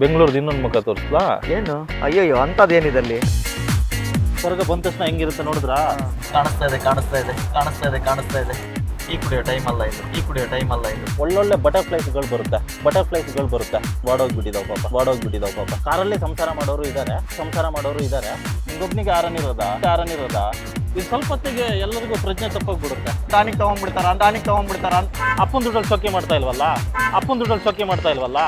ಬೆಂಗಳೂರ್ದು ಇನ್ನೊಂದು ಮುಖ ತೋರಿಸ್ಲಾ? ಏನು? ಅಯ್ಯಯ್ಯೋ ಅಂಥದ್ದೇನಿದಲ್ಲಿ ಹೊರಗೆ ಬಂದ ತಕ್ಷಣ ಹೆಂಗಿರುತ್ತೆ ನೋಡಿದ್ರಾ? ಕಾಣಿಸ್ತಾ ಇದೆ ಕಾಣಿಸ್ತಾ ಇದೆ ಕಾಣಿಸ್ತಾ ಇದೆ ಕಾಣಿಸ್ತಾ ಇದೆ. ಈ ಕುಡಿಯೋ ಟೈಮ್ ಅಲ್ಲ ಇದು ಈ ಕುಡಿಯೋ ಟೈಮ್ ಅಲ್ಲ ಇದು. ಒಳ್ಳೊಳ್ಳೆ ಬಟರ್ಫ್ಲೈಸ್ಗಳು ಬರುತ್ತೆ ಬಟರ್ಫ್ಲೈಸ್ಗಳು ಬರುತ್ತೆ. ಬಾಡೋಗ್ಬಿಟ್ಟಿದಾವ ಪಾಪ ಬಾಡೋಗ್ಬಿಟ್ಟಿದಾವ ಪಾಪ. ಕಾರಲ್ಲಿ ಸಂಸಾರ ಮಾಡೋರು ಇದ್ದಾರೆ ಸಂಸಾರ ಮಾಡೋರು ಇದ್ದಾರೆ ನಿಂಗೊಬ್ನಿಗೆ ಆರನಿರೋದ ಆರನಿರೋದ ಇದು ಸ್ವಲ್ಪ ಹೊತ್ತಿಗೆ ಎಲ್ಲರಿಗೂ ಪ್ರಜ್ಞೆ ತಪ್ಪಾಗ್ಬಿಡುತ್ತೆ. ಟಾನಿಕ್ ತಗೊಂಡ್ಬಿಡ್ತಾರ ಟಾನಿಕ್ ತಗೊಂಡ್ಬಿಡ್ತಾರ ಅಂತ. ಅಪ್ಪನ ದುಡ್ಡಲ್ಲಿ ಸೊಕ್ಕೆ ಮಾಡ್ತಾ ಇಲ್ವಲ್ಲ? ಅಪ್ಪನ ದುಡ್ಡಲ್ಲಿ ಸೊಕ್ಕೆ ಮಾಡ್ತಾ ಇಲ್ವಲ್ಲ?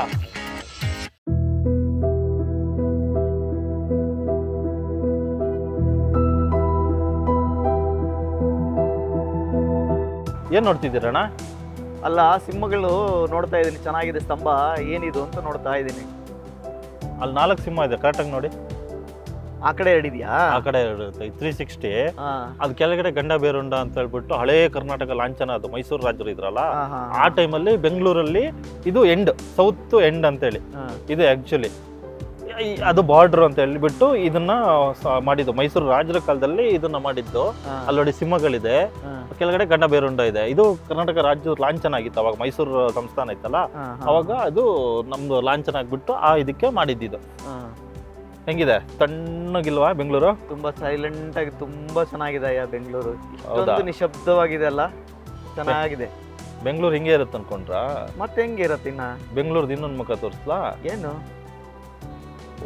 ಏನ್ ನೋಡ್ತಿದ್ದೀರಣ್ಣ? ಅಲ್ಲ ಸಿಂಹಗಳು ನೋಡ್ತಾ ಇದ್ದೀನಿ ಚೆನ್ನಾಗಿದೆ ಸ್ತಂಭ. ಏನಿದು ಅಂತ ನೋಡ್ತಾ ಇದ್ದೀನಿ ಅಲ್ಲಿ ನಾಲ್ಕು ಸಿಂಹ ಇದೆ ಕರೆಕ್ಟಾಗಿ ನೋಡಿ. ಆ ಕಡೆ ಎರಡಿದ್ಯಾ? ಆ ಕಡೆ ಇರುತ್ತೆ ತ್ರೀ ಸಿಕ್ಸ್ಟಿ ಅದ್ ಕೆಳಗಡೆ ಗಂಡ ಬೇರುಂಡ ಅಂತ ಹೇಳ್ಬಿಟ್ಟು ಹಳೇ ಕರ್ನಾಟಕ ಲಾಂಛನ ಅದು ಮೈಸೂರು ರಾಜರು ಇದ್ರಲ್ಲ ಆ ಟೈಮಲ್ಲಿ ಬೆಂಗಳೂರಲ್ಲಿ ಇದು ಎಂಡ್ ಸೌತ್ ಎಂಡ್ ಅಂತೇಳಿ. ಹೇಳಿ ಇದು ಆ್ಯಕ್ಚುಲಿ ಅದು ಬಾರ್ಡರ್ ಅಂತ ಹೇಳಿಬಿಟ್ಟು ಇದನ್ನ ಮಾಡಿದ್ದು. ಮೈಸೂರು ರಾಜರ ಕಾಲದಲ್ಲಿ ಇದನ್ನ ಮಾಡಿದ್ದು. ಅಲ್ಲೊಡಿ ಸಿಂಹಗಳಿದೆ. ಕೆಳಗಡೆ ಗಂಡ ಬೇರುಂಡ ಇದೆ. ಇದು ಕರ್ನಾಟಕ ರಾಜ್ಯ ಲಾಂಛನ ಆಗಿತ್ತು. ಅವಾಗ ಮೈಸೂರು ಸಂಸ್ಥಾನ ಇತ್ತಲ್ಲ? ಅವಾಗ ಅದು ನಮ್ದು ಲಾಂಛನ ಆಗ್ಬಿಟ್ಟು ಆ ಇದಕ್ಕೆ ಮಾಡಿದ್ದಿದ್ದು. ಹೆಂಗಿದೆ? ತಣ್ಣಗಿಲ್ವಾ ಬೆಂಗಳೂರು? ತುಂಬಾ ಸೈಲೆಂಟ್ ಆಗಿ ತುಂಬಾ ಚೆನ್ನಾಗಿದೆ ಅಯ್ಯ ಬೆಂಗಳೂರು. ಇಷ್ಟೊಂದು ನಿಶಬ್ದವಾಗಿದೆ ಅಲ್ಲ? ಚೆನ್ನಾಗಿದೆ. ಬೆಂಗಳೂರು ಹಿಂಗೆ ಇರುತ್ತೆ ಅನ್ಕೊಂಡ್ರಾ ಮತ್ತೆ ಹೆಂಗೆ ಇರತ್ತೆ ಇನ್ನ? ಬೆಂಗಳೂರ್ದು ಇನ್ನೊಂದು ಮುಖ ತೋರಿಸ್ಲಾ? ಏನು?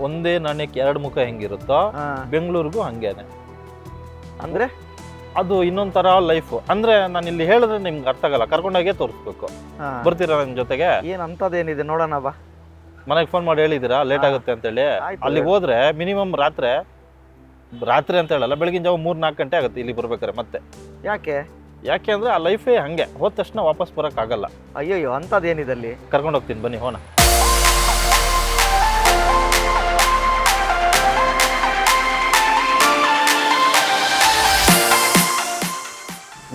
ಒಂದೇ ನಾಣ್ಯಕ್ಕೆ ಎರಡು ಮುಖ ಹೆಂಗಿರುತ್ತೋ ಬೆಂಗಳೂರಿಗೂ ಹಂಗೇನೆ. ಅಂದ್ರೆ? ಅದು ಇನ್ನೊಂದ್ ತರ ಲೈಫ್ ಅಂದ್ರೆ ನಾನು ಇಲ್ಲಿ ಹೇಳಿದ್ರೆ ನಿಮ್ಗೆ ಅರ್ಥ ಆಗಲ್ಲ. ಕರ್ಕೊಂಡೋಗೇ ತೋರಿಸ್ಬೇಕು. ಬರ್ತೀರಾ ನನ್ನ ಜೊತೆಗೆ? ಏನ್ ಅಂತದೇನಿದೆ ನೋಡೋಣ ಬಾ. ಮನೆಗೆ ಫೋನ್ ಮಾಡಿ ಹೇಳಿದಿರಾ? ಲೇಟ್. ಆಗುತ್ತೆ ಅಂತೇಳಿ. ಹೇಳಿ ಅಲ್ಲಿಗೆ ಹೋದ್ರೆ ಮಿನಿಮಮ್ ರಾತ್ರಿ ರಾತ್ರಿ ಅಂತ ಹೇಳಲ್ಲ ಬೆಳಗಿನ ಜಾವ ಮೂರ್ ನಾಲ್ಕು ಗಂಟೆ ಆಗುತ್ತೆ ಇಲ್ಲಿ ಬರ್ಬೇಕಾರೆ ಮತ್ತೆ. ಯಾಕೆ? ಯಾಕೆ ಅಂದ್ರೆ ಆ ಲೈಫೇ ಹಂಗೆ. ಹೋದ ತಕ್ಷಣ ವಾಪಸ್ ಬರಕ್ ಆಗಲ್ಲ ಅಯ್ಯಯ್ಯೋ ಅಂತದೇನಿದಲ್ಲಿ ಕರ್ಕೊಂಡು ಹೋಗ್ತೀನಿ ಬನ್ನಿ ಹೋಣ.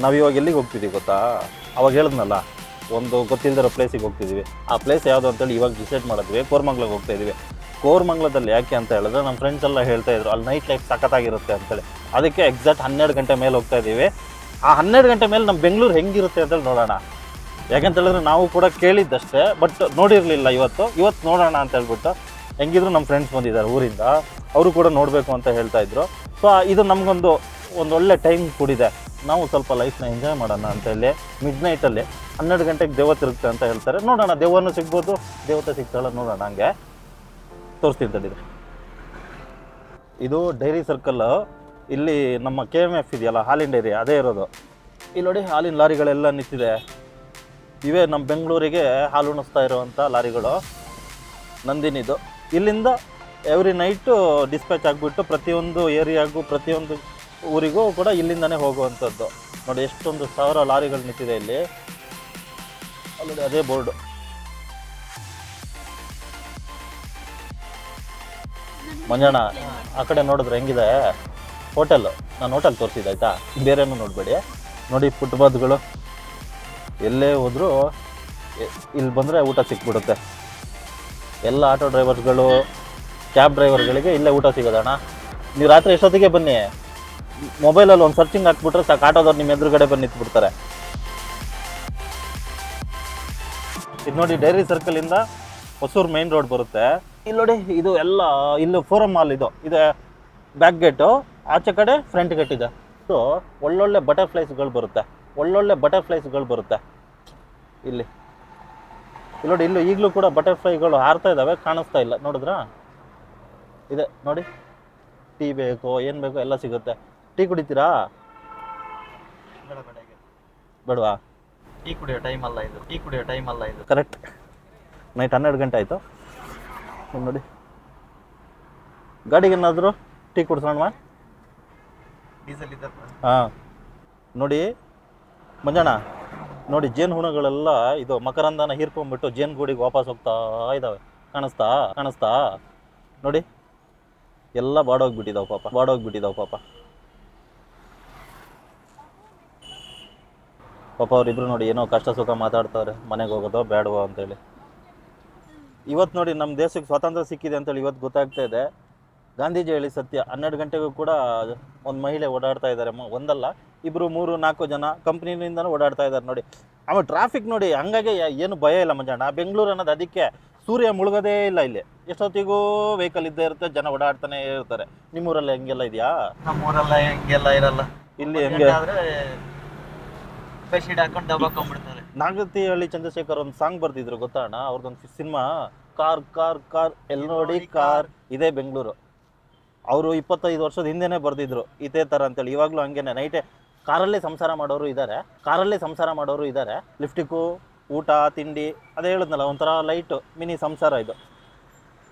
ನಾವು ಇವಾಗ ಎಲ್ಲಿಗೆ ಹೋಗ್ತಿದ್ದೀವಿ ಗೊತ್ತಾ? ಅವಾಗ ಹೇಳಿದ್ನಲ್ಲ, ಒಂದು ಗೊತ್ತಿಲ್ಲದಿರೋ ಪ್ಲೇಸಿಗೆ ಹೋಗ್ತಿದ್ದೀವಿ ಆ ಪ್ಲೇಸ್ ಯಾವುದು ಅಂತೇಳಿ ಇವಾಗ ಡಿಸೈಡ್ ಮಾಡಿದ್ವಿ ಕೋರ್ಮಂಗ್ಲಕ್ಕೆ ಹೋಗ್ತಾ ಇದ್ದೀವಿ ಕೋರ್ಮಂಗ್ಲದಲ್ಲಿ ಯಾಕೆ ಅಂತ ಹೇಳಿದ್ರೆ ನಮ್ಮ ಫ್ರೆಂಡ್ಸ್ ಎಲ್ಲ ಹೇಳ್ತಾ ಇದ್ರು, ಅಲ್ಲಿ ನೈಟ್ ಲೈಫ್ ಸಖತ್ತಾಗಿರುತ್ತೆ ಅಂತೇಳಿ. ಅದಕ್ಕೆ ಎಕ್ಸಾಕ್ಟ್ ಹನ್ನೆರಡು ಗಂಟೆ ಮೇಲೆ ಹೋಗ್ತಾ ಇದ್ದೀವಿ. ಆ ಹನ್ನೆರಡು ಗಂಟೆ ಮೇಲೆ ನಮ್ಮ ಬೆಂಗಳೂರು ಹೆಂಗಿರುತ್ತೆ ಅಂತೇಳಿ ನೋಡೋಣ. ಯಾಕಂತೇಳಿದ್ರೆ ನಾವು ಕೂಡ ಕೇಳಿದ್ದಷ್ಟೇ ಬಟ್ ನೋಡಿರಲಿಲ್ಲ ಇವತ್ತು. ಇವತ್ತು ನೋಡೋಣ ಅಂತ ಹೇಳ್ಬಿಟ್ಟು ಹೆಂಗಿದ್ರು ನಮ್ಮ ಫ್ರೆಂಡ್ಸ್ ಬಂದಿದ್ದಾರೆ ಊರಿಂದ. ಅವರು ಕೂಡ ನೋಡಬೇಕು ಅಂತ ಹೇಳ್ತಾ ಇದ್ರು. ಸೊ ಇದು ನಮಗೊಂದು, ಒಂದು ಒಳ್ಳೆ ಟೈಮ್ ಕೂಡಿದೆ. ನಾವು ಸ್ವಲ್ಪ ಲೈಫ್ನ ಎಂಜಾಯ್ ಮಾಡೋಣ ಅಂತ ಹೇಳಿ ಮಿಡ್ ನೈಟಲ್ಲಿ ಹನ್ನೆರಡು ಗಂಟೆಗೆ ದೇವ ತಿರುಗುತ್ತೆ ಅಂತ ಹೇಳ್ತಾರೆ. ನೋಡೋಣ, ದೇವನು ಸಿಗ್ಬೋದು, ದೇವತೆ ಸಿಗ್ತಾಳೆ ನೋಡೋಣ ಹಂಗೆ. ತೋರಿಸ್ತೀನಿ ತಡೀರಿ. ಇದು ಡೈರಿ ಸರ್ಕಲ್ ಇಲ್ಲಿ ನಮ್ಮ ಕೆ ಎಂ ಎಫ್ ಇದೆಯಲ್ಲ ಹಾಲಿನ ಡೈರಿ ಅದೇ ಇರೋದು. ಇಲ್ಲಿ ನೋಡಿ ಹಾಲಿನ ಲಾರಿಗಳೆಲ್ಲ ನಿಂತಿದೆ. ಇವೇ ನಮ್ಮ ಬೆಂಗಳೂರಿಗೆ ಹಾಲು ಉಣಿಸ್ತಾ ಇರುವಂಥ ಲಾರಿಗಳು. ನಂದಿನಿದು. ಇಲ್ಲಿಂದ ಎವ್ರಿ ನೈಟು ಡಿಸ್ಪ್ಯಾಚ್ ಆಗಿಬಿಟ್ಟು ಪ್ರತಿಯೊಂದು ಏರಿಯಾಗೂ ಪ್ರತಿಯೊಂದು ಊರಿಗೂ ಕೂಡ ಇಲ್ಲಿಂದನೇ ಹೋಗುವಂಥದ್ದು. ನೋಡಿ, ಎಷ್ಟೊಂದು ಸಾವಿರ ಲಾರಿಗಳು ನಿಂತಿದೆ ಇಲ್ಲಿ. ಅಲ್ಲಿ ಅದೇ ಬೋರ್ಡು. ಮಂಜಣ್ಣ, ಆ ಕಡೆ ನೋಡಿದ್ರೆ ಹೆಂಗಿದೆ? ಹೋಟೆಲ್, ನಾನು ಹೋಟೆಲ್ ತೋರಿಸಿದ್ದೆ, ಆಯ್ತಾ? ಬೇರೆನೂ ನೋಡಬೇಡಿ. ನೋಡಿ, ಫುಟ್ಪಾತ್ಗಳು. ಎಲ್ಲೇ ಹೋದರೂ ಇಲ್ಲಿ ಬಂದರೆ ಊಟ ಸಿಕ್ಬಿಡುತ್ತೆ. ಎಲ್ಲ ಆಟೋ ಡ್ರೈವರ್ಸ್ಗಳು, ಕ್ಯಾಬ್ ಡ್ರೈವರ್ಗಳಿಗೆ ಇಲ್ಲೇ ಊಟ ಸಿಗೋದಣ್ಣ. ನೀವು ರಾತ್ರಿ ಎಷ್ಟೊತ್ತಿಗೆ ಬನ್ನಿ? ಮೊಬೈಲಲ್ಲಿ ಒಂದು ಸರ್ಚಿಂಗ್ ಹಾಕ್ಬಿಟ್ರೆ ಸಾಕು. ಆಟೋದವ್ರು ನಿಮ್ಮ ಎದುರುಗಡೆ ಬಂದು ನಿಂತ್ಬಿಡ್ತಾರೆ. ಇದು ನೋಡಿ ಡೈರಿ ಸರ್ಕಲಿಂದ ಹೊಸೂರು ಮೈನ್ ರೋಡ್ ಬರುತ್ತೆ. ಇಲ್ಲಿ ನೋಡಿ, ಇದು ಎಲ್ಲ, ಇಲ್ಲಿ ಫೋರಮ್ ಮಾಲ್ ಇದು. ಇದು ಬ್ಯಾಕ್ ಗೇಟು ಆಚೆ ಕಡೆ ಫ್ರಂಟ್ ಗೇಟ್ ಇದೆ. ಸೊ ಒಳ್ಳೊಳ್ಳೆ ಬಟರ್ಫ್ಲೈಸ್ಗಳು ಬರುತ್ತೆ. ಒಳ್ಳೊಳ್ಳೆ ಬಟರ್ಫ್ಲೈಸ್ಗಳು ಬರುತ್ತೆ. ಇಲ್ಲಿ. ಇಲ್ಲಿ ನೋಡಿ, ಇಲ್ಲೂ ಈಗಲೂ ಕೂಡ ಬಟರ್ಫ್ಲೈಗಳು ಹಾರ್ತಾ ಇದ್ದಾವೆ ಕಾಣಿಸ್ತಾ ಇಲ್ಲ. ನೋಡಿದ್ರಾ? ಇದೆ, ನೋಡಿ. ಟೀ ಬೇಕು, ಏನು ಬೇಕು ಎಲ್ಲ ಸಿಗುತ್ತೆ. ಟೀ ಕುಡಿತೀರಾ? ಬೇಡ ಬೇಡ ಬೇಡವಾ? ಟೀ ಕುಡಿಯೋ ಟೈಮ್ ಅಲ್ಲ ಇದು. ಟೀ ಕುಡಿಯೋ ಟೈಮ್ ಅಲ್ಲ ಇದು. ಕರೆಕ್ಟ್ ನೈಟ್ ಹನ್ನೆರಡು ಗಂಟೆ ಆಯಿತು. ನೋಡಿ. ಗಾಡಿಗೆ ಏನಾದರೂ ಟೀ ಕುಡ್ಸೋಣ ಡೀಸೆಲ್ ಇದ್ದ ಹಾಂ. ನೋಡಿ ಮಂಜಣ್ಣ ನೋಡಿ ಜೇನು ಹುಣಗಳೆಲ್ಲ ಇದು ಮಕರಂದನ ಹೀರ್ಕೊಂಡ್ಬಿಟ್ಟು ಜೇನು ಗೂಡಿಗೆ ವಾಪಸ್ ಹೋಗ್ತಾ ಇದ್ದಾವೆ ಕಾಣಿಸ್ತಾ? ಕಾಣಿಸ್ತಾ? ನೋಡಿ. ಎಲ್ಲ ಬಾಡೋಗ್ಬಿಟ್ಟಿದಾವೆ ಪಾಪ. ಬಾಡೋಗ್ಬಿಟ್ಟಿದಾವೆ ಪಾಪ. ಪಾಪ ಅವರಿಬ್ರು ನೋಡಿ ಏನೋ ಕಷ್ಟ ಸುಖ ಮಾತಾಡ್ತಾರೆ ಮನೆಗೆ ಹೋಗೋದೋ ಬೇಡವೋ ಅಂತೇಳಿ. ಇವತ್ತು ನೋಡಿ ನಮ್ಮ ದೇಶಕ್ಕೆ ಸ್ವಾತಂತ್ರ್ಯ ಸಿಕ್ಕಿದೆ ಅಂತೇಳಿ ಇವತ್ತು ಗೊತ್ತಾಗ್ತಾ ಇದೆ. ಗಾಂಧೀಜಿ ಹೇಳಿ ಸತ್ಯ ಹನ್ನೆರಡು ಗಂಟೆಗೂ ಕೂಡ ಒಂದು ಮಹಿಳೆ ಓಡಾಡ್ತಾ ಇದ್ದಾರೆ ಒಂದಲ್ಲ ಇಬ್ರು ಮೂರು ನಾಲ್ಕು ಜನ ಕಂಪ್ನಿಯಿಂದನೂ ಓಡಾಡ್ತಾ ಇದ್ದಾರೆ ನೋಡಿ. ಆಮೇಲೆ ಟ್ರಾಫಿಕ್ ನೋಡಿ ಹಂಗಾಗಿ ಏನು ಭಯ ಇಲ್ಲ ಮಂಜಣ್ಣ ಬೆಂಗಳೂರು ಅನ್ನೋದು ಅದಕ್ಕೆ ಸೂರ್ಯ ಮುಳುಗೋದೇ ಇಲ್ಲ ಇಲ್ಲಿ. ಎಷ್ಟೊತ್ತಿಗೂ ವೆಹಿಕಲ್ ಇದ್ದೇ ಇರುತ್ತೆ ಜನ ಓಡಾಡ್ತಾನೆ ಇರ್ತಾರೆ. ನಿಮ್ಮೂರಲ್ಲಿ ಹೆಂಗೆಲ್ಲ ಇದೆಯಾ? ನಮ್ಮೂರಲ್ಲ ಹೆಂಗೆಲ್ಲ ಇರಲ್ಲ. ಇಲ್ಲಿ ಹೆಂಗೆ? ಬೆಡ್ಶೀಟ್ ಹಳ್ಳಿ ಚಂದ್ರಶೇಖರ್ ಒಂದು ಸಾಂಗ್ ಬರ್ದಿದ್ರು ಗೊತ್ತಾಣ ಅಣ್ಣ ಅವ್ರದ್ದೊಂದು ಸಿನಿಮಾ, ಕಾರ್ ಕಾರ್ ಕಾರ್, ಎಲ್ ನೋಡಿ ಕಾರ್, ಇದೇ ಬೆಂಗಳೂರು. ಅವರು ಇಪ್ಪತ್ತೈದು ವರ್ಷದ ಹಿಂದೆನೇ ಬರ್ದಿದ್ರು, ಇದೇ ಥರ ಅಂತೇಳಿ. ಇವಾಗಲೂ ಹಂಗೇನೆ, ನೈಟೇ ಕಾರಲ್ಲೇ ಸಂಸಾರ ಮಾಡೋರು ಇದ್ದಾರೆ ಕಾರಲ್ಲೇ ಸಂಸಾರ ಮಾಡೋರು ಇದ್ದಾರೆ ಲಿಫ್ಟಿಕ್ಕು ಊಟ, ತಿಂಡಿ, ಅದೇ ಹೇಳಿದ್ನಲ್ಲ, ಒಂಥರ ಲೈಟು ಮಿನಿ ಸಂಸಾರ ಇದು.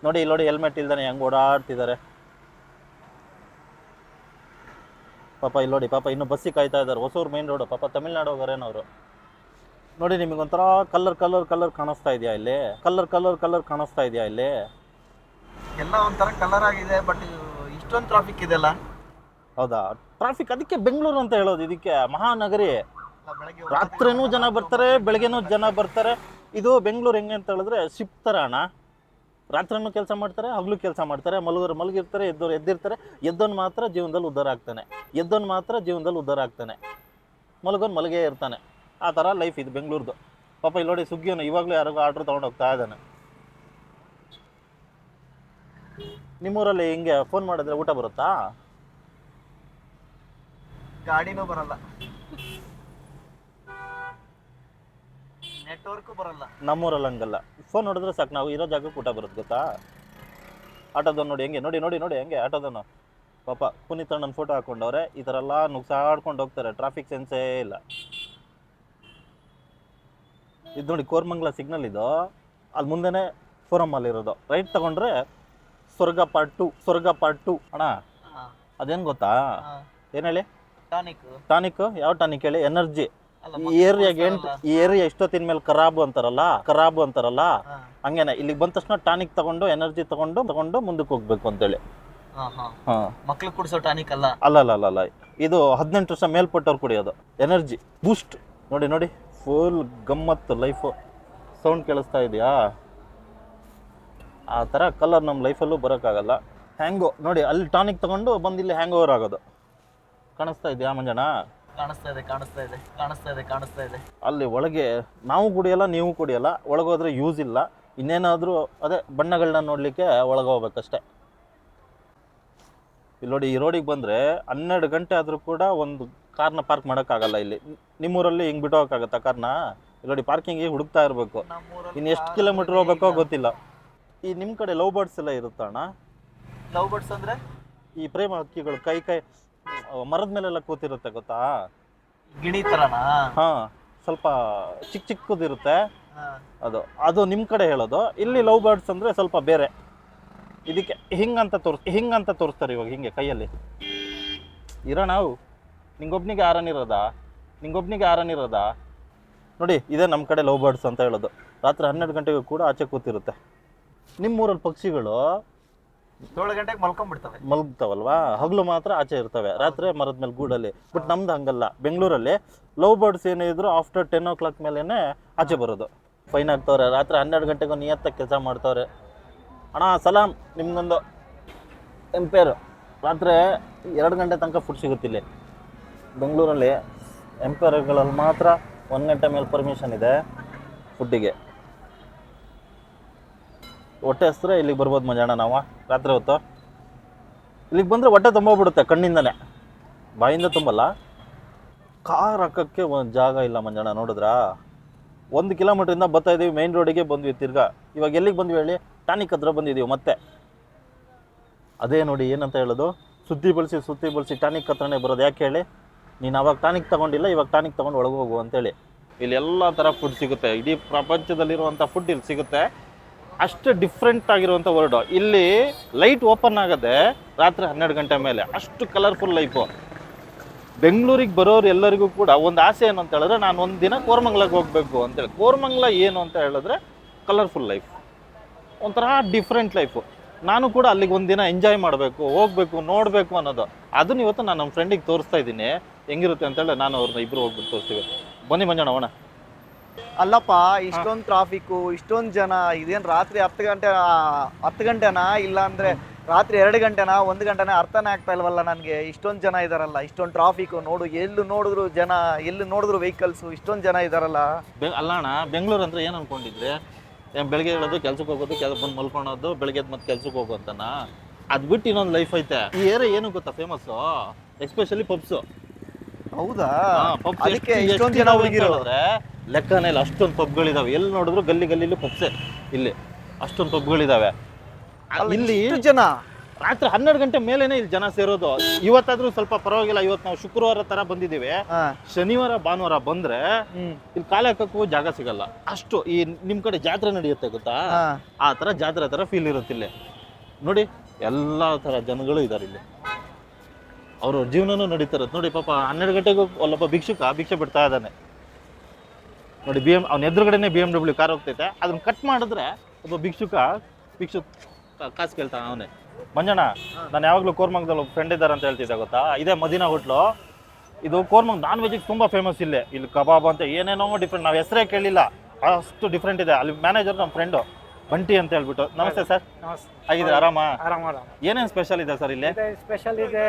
ನೋಡಿ, ಇಲ್ಲಿ ನೋಡಿ ಹೆಲ್ಮೆಟ್ ಇಲ್ದಾನೆ ಹೆಂಗೆ ಓಡಾಡ್ತಿದ್ದಾರೆ. ಪಾಪ ಇಲ್ಲಿ ನೋಡಿ ಪಾಪ ಇನ್ನು ಬಸ್ಸಿಗೆ ಕಾಯ್ತಾ ಇದ್ದಾರೆ. ಹೊಸೂರು ಮೇನ್ ರೋಡು ಪಾಪ ತಮಿಳ್ನಾಡು ಹೋಗೋರೇನವರು ನೋಡಿ ನಿಮಗೆ ಒಂಥರ ಕಲರ್ ಕಲರ್ ಕಲರ್ ಕಾಣಿಸ್ತಾ ಇದೆಯಾ ಇಲ್ಲಿ? ಕಲರ್ ಕಲರ್ ಕಲರ್ ಕಾಣಿಸ್ತಾ ಇದೆಯಾ ಇಲ್ಲಿ? ಎಲ್ಲ ಒಂಥರ ಕಲರ್ ಆಗಿದೆ ಬಟ್ ಇಷ್ಟೊಂದು ಟ್ರಾಫಿಕ್ ಇದೆಲ್ಲ ಹೌದಾ? ಟ್ರಾಫಿಕ್ ಅದಕ್ಕೆ ಬೆಂಗಳೂರು ಅಂತ ಹೇಳೋದು ಇದಕ್ಕೆ ಮಹಾನಗರಿ. ರಾತ್ರಿನೂ ಜನ ಬರ್ತಾರೆ ಬೆಳಗ್ಗೆನೂ ಜನ ಬರ್ತಾರೆ. ಇದು ಬೆಂಗಳೂರು ಹೆಂಗೆ ಅಂತ ಹೇಳಿದ್ರೆ ಶಿಫ್ಟ್ ಥರ ಅಣ್ಣ. ರಾತ್ರಿನೂ ಕೆಲಸ ಮಾಡ್ತಾರೆ, ಹಗಲು ಕೆಲಸ ಮಾಡ್ತಾರೆ, ಮಲಗೋರು ಮಲಗಿರ್ತಾರೆ, ಎದ್ದೋರು ಎದ್ದಿರ್ತಾರೆ, ಎದ್ದೋನು ಮಾತ್ರ ಜೀವನದಲ್ಲಿ ಉದ್ಧಾರ ಆಗ್ತಾನೆ. ಎದ್ದೋನು ಮಾತ್ರ ಜೀವನದಲ್ಲಿ ಉದ್ಧಾರ ಆಗ್ತಾನೆ. ಮಲಗೋನು ಮಲಗೇ ಇರ್ತಾನೆ. ಆ ಥರ ಲೈಫ್ ಇದು ಬೆಂಗಳೂರ್ದು. ಪಾಪ ಇಲ್ಲಿ ನೋಡಿ ಸುಗ್ಗಿಯನ್ನು ಇವಾಗಲೂ ಯಾರಿಗೂ ಆರ್ಡ್ರ್ ತೊಗೊಂಡು ಹೋಗ್ತಾ ಇದ್ದಾನೆ. ನಿಮ್ಮೂರಲ್ಲಿ ಹಿಂಗೆ ಫೋನ್ ಮಾಡಿದ್ರೆ ಊಟ ಬರುತ್ತಾ? ಗಾಡಿನೂ ಬರಲ್ಲ. ನೆಟ್ವರ್ಕು ಬರಲ್ಲ. ನಮ್ಮೂರಲ್ಲಿ ಹಂಗಲ್ಲ ಫೋನ್ ನೋಡಿದ್ರೆ ಸಾಕು ನಾವು ಇರೋ ಜಾಗಕ್ಕೆ ಊಟ ಬರುತ್ತೆ ಗೊತ್ತಾ? ಆಟೋದವ್ನು ನೋಡಿ ಹೆಂಗೆ? ನೋಡಿ ನೋಡಿ ನೋಡಿ ಹೆಂಗೆ? ಆಟೋದವನು ಪಾಪ ಪುನೀತ್ ಅಣ್ಣನ ಫೋಟೋ ಹಾಕೊಂಡವ್ರೆ ಈ ಥರ ಎಲ್ಲ ನುಗ್ಸಾಡ್ಕೊಂಡು ಹೋಗ್ತಾರೆ. ಟ್ರಾಫಿಕ್ ಸೆನ್ಸೇ ಇಲ್ಲ. ಇದು ನೋಡಿ ಕೋರ್ಮಂಗ್ಲ ಸಿಗ್ನಲ್ ಇದು. ಅಲ್ಲಿ ಮುಂದೆನೇ ಫೋರಮ್ ಅಲ್ಲಿ ಇರೋದು. ರೈಟ್ ತಗೊಂಡ್ರೆ Swarga part two Swarga part two ಅಣ್ಣ ಅದೇನು ಗೊತ್ತಾ? ಏನು ಹೇಳಿ? ಟಾನಿಕ್ ಟಾನಿಕ್ ಯಾವ ಟಾನಿಕ್ ಹೇಳಿ? ಎನರ್ಜಿ ಈ ಏರಿಯಾಗೆ ಎಂಟು ಈ ಏರಿಯಾ ಎಷ್ಟೊತ್ತಿನ ಮೇಲೆ ಖರಾಬು ಅಂತಾರಲ್ಲ ಖರಾಬು ಅಂತಾರಲ್ಲ ಹಂಗೇನೆ. ಇಲ್ಲಿಗೆ ಬಂದ ತಕ್ಷಣ ಟಾನಿಕ್ ತಗೊಂಡು ಎನರ್ಜಿ ತಗೊಂಡು ತಗೊಂಡು ಮುಂದಕ್ಕೆ ಹೋಗ್ಬೇಕು ಅಂತೇಳಿ. ಮಕ್ಳು ಕುಡಿಸೋ ಟಾನಿಕ್ ಅಲ್ಲ? ಅಲ್ಲ ಅಲ್ಲ ಅಲ್ಲ ಅಲ್ಲ. ಇದು ಹದಿನೆಂಟು ವರ್ಷ ಮೇಲ್ಪಟ್ಟವ್ರು ಕುಡಿಯೋದು. ಎನರ್ಜಿ ಬೂಸ್ಟ್ ನೋಡಿ ನೋಡಿ. ಫುಲ್ ಗಮ್ಮತ್ತು ಲೈಫು ಸೌಂಡ್ ಕೇಳಿಸ್ತಾ ಇದೆಯಾ? ಆ ಥರ ಕಲರ್ ನಮ್ಮ ಲೈಫಲ್ಲೂ ಬರೋಕ್ಕಾಗಲ್ಲ. ಹ್ಯಾಂಗೋ ನೋಡಿ ಅಲ್ಲಿ ಟಾನಿಕ್ ತಗೊಂಡು ಬಂದು ಇಲ್ಲಿ ಹ್ಯಾಂಗ್ ಓವರ್ ಆಗೋದು. ಕಾಣಿಸ್ತಾ ಇದೆಯಾ ಮಂಜಣ್ಣ ಕಾಣಿಸ್ತಾ ಇದೆ ಕಾಣಿಸ್ತಾ ಇದೆ ಕಾಣಿಸ್ತಾ ಇದೆ ಕಾಣಿಸ್ತಾ ಇದೆ. ಅಲ್ಲಿ ಒಳಗೆ ನಾವು ಕುಡಿಯಲ್ಲ ನೀವು ಕುಡಿಯಲ್ಲ ಒಳಗೋದ್ರೆ ಯೂಸ್ ಇಲ್ಲ. ಇನ್ನೇನಾದರೂ ಅದೇ ಬಣ್ಣಗಳನ್ನ ನೋಡಲಿಕ್ಕೆ ಒಳಗೆ ಹೋಗ್ಬೇಕಷ್ಟೆ ಇಲ್ಲಿ ನೋಡಿ ಈ ರೋಡಿಗೆ ಬಂದರೆ ಹನ್ನೆರಡು ಗಂಟೆ ಆದರೂ ಕೂಡ ಒಂದು ಕಾರ್ನ ಪಾರ್ಕ್ ಮಾಡೋಕ್ಕಾಗಲ್ಲ ಇಲ್ಲಿ. ನಿಮ್ಮೂರಲ್ಲಿ ಹಿಂಗೆ ಬಿಟ್ಟು ಹೋಗೋಕ್ಕಾಗತ್ತಾ ಕಾರ್ನ ಇಲ್ಲಿ ನೋಡಿ ಪಾರ್ಕಿಂಗಿಗೆ ಹುಡುಕ್ತಾ ಇರಬೇಕು. ಇನ್ನು ಎಷ್ಟು ಕಿಲೋಮೀಟರ್ ಹೋಗ್ಬೇಕೋ ಗೊತ್ತಿಲ್ಲ. ಈ ನಿಮ್ಮ ಕಡೆ ಲವ್ ಬರ್ಡ್ಸ್ ಎಲ್ಲ ಇರುತ್ತಾ ಅಣ್ಣ? ಲವ್ ಬರ್ಡ್ಸ್ ಅಂದ್ರೆ? ಈ ಪ್ರೇಮ ಹಕ್ಕಿಗಳು ಕೈ ಕೈ ಮರದ ಮೇಲೆಲ್ಲ ಕೂತಿರುತ್ತೆ ಗೊತ್ತಾ? ಗಿಣಿ ತರನಾ? ಹಾ ಸ್ವಲ್ಪ ಚಿಕ್ಕ ಚಿಕ್ಕದಿರುತ್ತೆ. ಅದು ಅದು ನಿಮ್ಮ ಕಡೆ ಹೇಳೋದು. ಇಲ್ಲಿ ಲವ್ ಬರ್ಡ್ಸ್ ಅಂದ್ರೆ ಸ್ವಲ್ಪ ಬೇರೆ. ಇದಕ್ಕೆ ಹಿಂಗಂತ ತೋರಿಸ್ ಹಿಂಗಂತ ತೋರಿಸ್ತಾರೆ ಇವಾಗ ಹಿಂಗೆ ಕೈಯಲ್ಲಿ. ಇರೋ ನಾವು? ನಿಂಗೊಬ್ನಿಗೆ ಆರನಿರೋದಾ ನಿಂಗೊಬ್ನಿಗೆ ಆರನಿರೋದಾ ನೋಡಿ ಇದೇ ನಮ್ಮ ಕಡೆ ಲವ್ ಬರ್ಡ್ಸ್ ಅಂತ ಹೇಳೋದು. ರಾತ್ರಿ ಹನ್ನೆರಡು ಗಂಟೆಗೂ ಕೂಡ ಆಚೆ ಕೂತಿರುತ್ತೆ. ನಿಮ್ಮೂರಲ್ಲಿ ಪಕ್ಷಿಗಳು ಏಳು ಗಂಟೆಗೆ ಮಲ್ಕೊಂಡ್ಬಿಡ್ತವೆ. ಮಲಗ್ತಾವಲ್ವಾ? ಹಗಲು ಮಾತ್ರ ಆಚೆ ಇರ್ತವೆ. ರಾತ್ರಿ ಮರದ ಮೇಲೆ ಗೂಡಲ್ಲಿ. ಬಟ್ ನಮ್ದು ಹಂಗಲ್ಲ. ಬೆಂಗಳೂರಲ್ಲಿ ಲವ್ ಬರ್ಡ್ಸ್ ಏನೇ ಆಫ್ಟರ್ ಟೆನ್ ಓ ಕ್ಲಾಕ್ ಮೇಲೇ ಆಚೆ ಬರೋದು. ಫೈನ್ ಆಗ್ತವ್ರೆ. ರಾತ್ರಿ ಹನ್ನೆರಡು ಗಂಟೆಗೂ ನಿಯತ್ತಾಗಿ ಕೆಲಸ ಮಾಡ್ತವ್ರೆ. ಅಣ್ಣ ಸಲಾಮ್ ನಿಮ್ಗೊಂದು ಎಂಪೇರು ರಾತ್ರಿ ಎರಡು ಗಂಟೆ ತನಕ ಫುಡ್ ಸಿಗುತ್ತಿಲ್ಲ ಬೆಂಗಳೂರಲ್ಲಿ ಎಂಪೇರ್ಗಳಲ್ಲಿ ಮಾತ್ರ ಒಂದು ಗಂಟೆ ಮೇಲೆ ಪರ್ಮಿಷನ್ ಇದೆ ಫುಡ್ಡಿಗೆ ಹೊಟ್ಟೆ ಹಸ್ರೆ ಇಲ್ಲಿಗೆ ಬರ್ಬೋದು ಮಜಾಣ ನಾವು. ರಾತ್ರಿ ಹೊತ್ತು. ಇಲ್ಲಿಗೆ ಬಂದರೆ ಹೊಟ್ಟೆ ತುಂಬೋಗ್ಬಿಡುತ್ತೆ ಕಣ್ಣಿಂದನೇ ಬಾಯಿಂದ ತುಂಬಲ್ಲ. ಕಾರ್ ಹಾಕೋಕ್ಕೆ ಒಂದು ಜಾಗ ಇಲ್ಲ ಮಂಜಣ್ಣ ನೋಡಿದ್ರಾ? ಒಂದು ಕಿಲೋಮೀಟ್ರಿಂದ ಬರ್ತಾ ಇದ್ದೀವಿ ಮೈನ್ ರೋಡಿಗೆ ಬಂದ್ವಿ ತಿರ್ಗಾ. ಇವಾಗ ಎಲ್ಲಿಗೆ ಬಂದ್ವಿ ಹೇಳಿ? ಟಾನಿಕ್ ಹತ್ರ ಬಂದಿದ್ದೀವಿ ಮತ್ತೆ. ಅದೇ ನೋಡಿ ಏನಂತ ಹೇಳೋದು? ಸುದ್ದಿ ಬಳಸಿ ಸುದ್ದಿ ಬಳಸಿ ಟಾನಿಕ್ ಹತ್ರನೇ ಬರೋದು. ಯಾಕೆ ಹೇಳಿ? ನೀನು ಅವಾಗ ಟಾನಿಕ್ ತಗೊಂಡಿಲ್ಲ, ಇವಾಗ ಟಾನಿಕ್ ತೊಗೊಂಡು ಒಳಗೆ ಹೋಗು ಅಂತೇಳಿ. ಇಲ್ಲಿ ಎಲ್ಲ ಥರ ಫುಡ್ ಸಿಗುತ್ತೆ. ಇಡೀ ಪ್ರಪಂಚದಲ್ಲಿರುವಂಥ ಫುಡ್ ಇಲ್ಲಿ ಸಿಗುತ್ತೆ. ಅಷ್ಟು ಡಿಫ್ರೆಂಟ್ ಆಗಿರುವಂಥ ವರ್ಡು ಇಲ್ಲಿ ಲೈಟ್ ಓಪನ್ ಆಗದೆ ರಾತ್ರಿ ಹನ್ನೆರಡು ಗಂಟೆ ಮೇಲೆ ಅಷ್ಟು ಕಲರ್ಫುಲ್ ಲೈಫು ಬೆಂಗಳೂರಿಗೆ ಬರೋರು ಎಲ್ಲರಿಗೂ ಕೂಡ ಒಂದು ಆಸೆ ಏನು ಅಂತ ಹೇಳಿದ್ರೆ ನಾನು ಒಂದು ದಿನ ಕೋರಮಂಗ್ಲಕ್ಕೆ ಹೋಗಬೇಕು ಅಂತೇಳಿ ಕೋರ್ಮಂಗ್ಲ ಏನು ಅಂತ ಹೇಳಿದ್ರೆ ಕಲರ್ಫುಲ್ ಲೈಫ್ ಒಂಥರ ಡಿಫ್ರೆಂಟ್ ಲೈಫು ನಾನು ಕೂಡ ಅಲ್ಲಿಗೆ ಒಂದು ದಿನ ಎಂಜಾಯ್ ಮಾಡಬೇಕು, ಹೋಗಬೇಕು, ನೋಡಬೇಕು ಅನ್ನೋದು. ಅದನ್ನ ಇವತ್ತು ನಾನು ನಮ್ಮ ಫ್ರೆಂಡಿಗೆ ತೋರಿಸ್ತಾ ಇದ್ದೀನಿ. ಹೆಂಗಿರುತ್ತೆ ಅಂತೇಳಿ ನಾನು ಅವ್ರನ್ನ ಇಬ್ಬರು ಹೋಗ್ಬಿಟ್ಟು ತೋರಿಸ್ತೀವಿ. ಬನ್ನಿ ಮಂಜಣ್ಣ ಹೋಣ ಅಲ್ಲಪ್ಪ ಇಷ್ಟೊಂದು ಟ್ರಾಫಿಕ್ಕು ಇಷ್ಟೊಂದು ಜನ ಇದೇನು ರಾತ್ರಿ ಹತ್ತು ಗಂಟೆ ಹತ್ತು ಗಂಟೆನಾ? ಇಲ್ಲ ಅಂದ್ರೆ ರಾತ್ರಿ ಎರಡು ಗಂಟೆನಾ? ಒಂದು ಗಂಟೆನ? ಅರ್ಥನೇ ಆಗ್ತಾ ಇಲ್ವಲ್ಲ ನನಗೆ. ಇಷ್ಟೊಂದು ಜನ ಇದಾರಲ್ಲ. ಇಷ್ಟೊಂದು ಟ್ರಾಫಿಕ್ ನೋಡು ಎಲ್ಲಿ ನೋಡಿದ್ರು ಜನ ಎಲ್ಲಿ ನೋಡಿದ್ರು ವೆಹಿಕಲ್ಸ್ ಇಷ್ಟೊಂದು ಜನ ಇದಾರಲ್ಲ. ಅಲ್ಲಣ್ಣ ಅಲ್ಲ ಬೆಂಗಳೂರು ಅಂದ್ರೆ ಏನು ಅನ್ಕೊಂಡಿದ್ರೆ? ಬೆಳಗ್ಗೆ ಹೇಳೋದು ಕೆಲ್ಸಕ್ಕೆ ಹೋಗೋದು ಕೆಲ ಬಂದು ಮಲ್ಕೊಳೋದು ಬೆಳಗ್ಗೆ ಮತ್ತೆ ಕೆಲ್ಸಕ್ಕೆ ಹೋಗೋಂತನ ಅದ್ ಬಿಟ್ಟು ಇನ್ನೊಂದು ಲೈಫ್ ಐತೆ. ಈ ಏರಿಯಾ ಏನು ಗೊತ್ತಾ ಫೇಮಸ್ ಎಸ್ಪೆಷಲಿ ಪಬ್ಸ್ ಹೌದಾ? ಅದಕ್ಕೆ ಇಷ್ಟೊಂದು ಜನ ಹುಡುಗಿರು ಲೆಕ್ಕನೇ ಇಲ್ಲ. ಅಷ್ಟೊಂದು ಪಬ್ಗಳಿದಾವೆ. ಎಲ್ಲಿ ನೋಡಿದ್ರು ಗಲ್ಲಿ ಗಲ್ಲಿಲಿ ಪಬ್ಸೆ. ಇಲ್ಲಿ ಅಷ್ಟೊಂದು ಪಬ್ಗಳಿದಾವೆ. ಇಲ್ಲಿ ಇಷ್ಟು ಜನ. ರಾತ್ರಿ ಹನ್ನೆರಡು ಗಂಟೆ ಮೇಲೇನೆ ಇಲ್ಲಿ ಜನ ಸೇರೋದು. ಇವತ್ತಾದ್ರೂ ಸ್ವಲ್ಪ ಪರವಾಗಿಲ್ಲ. ಇವತ್ತು ನಾವು ಶುಕ್ರವಾರ ತರ ಬಂದಿದ್ದೀವಿ. ಶನಿವಾರ ಭಾನುವಾರ ಬಂದ್ರೆ ಇಲ್ಲಿ ಕಾಲ ಹಾಕಕ್ಕೂ ಜಾಗ ಸಿಗಲ್ಲ. ಅಷ್ಟು ಈ ನಿಮ್ ಕಡೆ ಜಾತ್ರೆ ನಡೆಯುತ್ತೆ ಗೊತ್ತಾ? ಆ ತರ ಜಾತ್ರೆ ತರ ಫೀಲ್ ಇರುತ್ತೆ ಇಲ್ಲಿ. ನೋಡಿ ಎಲ್ಲಾ ತರ ಜನಗಳು ಇದಾರೆ ಇಲ್ಲಿ. ಅವ್ರ ಜೀವನನೂ ನಡೀತಾರ ನೋಡಿ ಪಾಪ ಹನ್ನೆರಡು ಗಂಟೆಗೂ ಒಲ್ಲೊಬ್ಬ ಭಿಕ್ಷುಕ ಭಿಕ್ಷೆ ಬಿಡ್ತಾ ಇದ್ದಾನೆ. ನೋಡಿ ಬಿ ಎಂ ಅವ್ನ ಎದುರುಗಡೆನೆ ಬಿ ಎಂ ಡಬ್ಲ್ಯೂ ಕಾರ್ ಹೋಗ್ತೈತೆ. ಅದನ್ನ ಕಟ್ ಮಾಡಿದ್ರೆ ಒಬ್ಬ ಭಿಕ್ಷುಕ ಭಿಕ್ಷು ಕಾಸು ಕೇಳ್ತಾನೆ ಅವನೇ. ಮಂಜಣ್ಣ ನಾನು ಯಾವಾಗಲೂ ಕೋರ್ಮಂಗದಲ್ಲಿ ಒಬ್ಬ ಫ್ರೆಂಡ್ ಇದ್ದಾರೆ ಅಂತ ಹೇಳ್ತಿದ್ದೆ ಗೊತ್ತಾ? ಇದೇ ಮದಿನಾ ಹೋಟ್ಲು. ಇದು ಕೋರ್ಮಂಗ್ ನಾನ್ ವೆಜ್ಗೆ ತುಂಬಾ ಫೇಮಸ್ ಇಲ್ಲ. ಇಲ್ಲಿ ಕಬಾಬ್ ಅಂತ ಏನೇನೋ ಡಿಫ್ರೆಂಟ್ ನಾವು ಹೆಸರೇ ಕೇಳಿಲ್ಲ. ಅಷ್ಟು ಡಿಫ್ರೆಂಟ್ ಇದೆ. ಅಲ್ಲಿ ಮ್ಯಾನೇಜರ್ ನಮ್ಮ ಫ್ರೆಂಡು ಬಂಟಿ ಅಂತ ಹೇಳ್ಬಿಟ್ಟು. ನಮಸ್ತೆ ಸರ್ ನಮಸ್ತೆ. ಆಗಿದೆ ಆರಾಮ? ಆರಾಮ ಏನೇನು ಸ್ಪೆಷಲ್ ಇದೆ ಸರ್ ಇಲ್ಲಿ? ಸ್ಪೆಷಲ್ ಇದೆ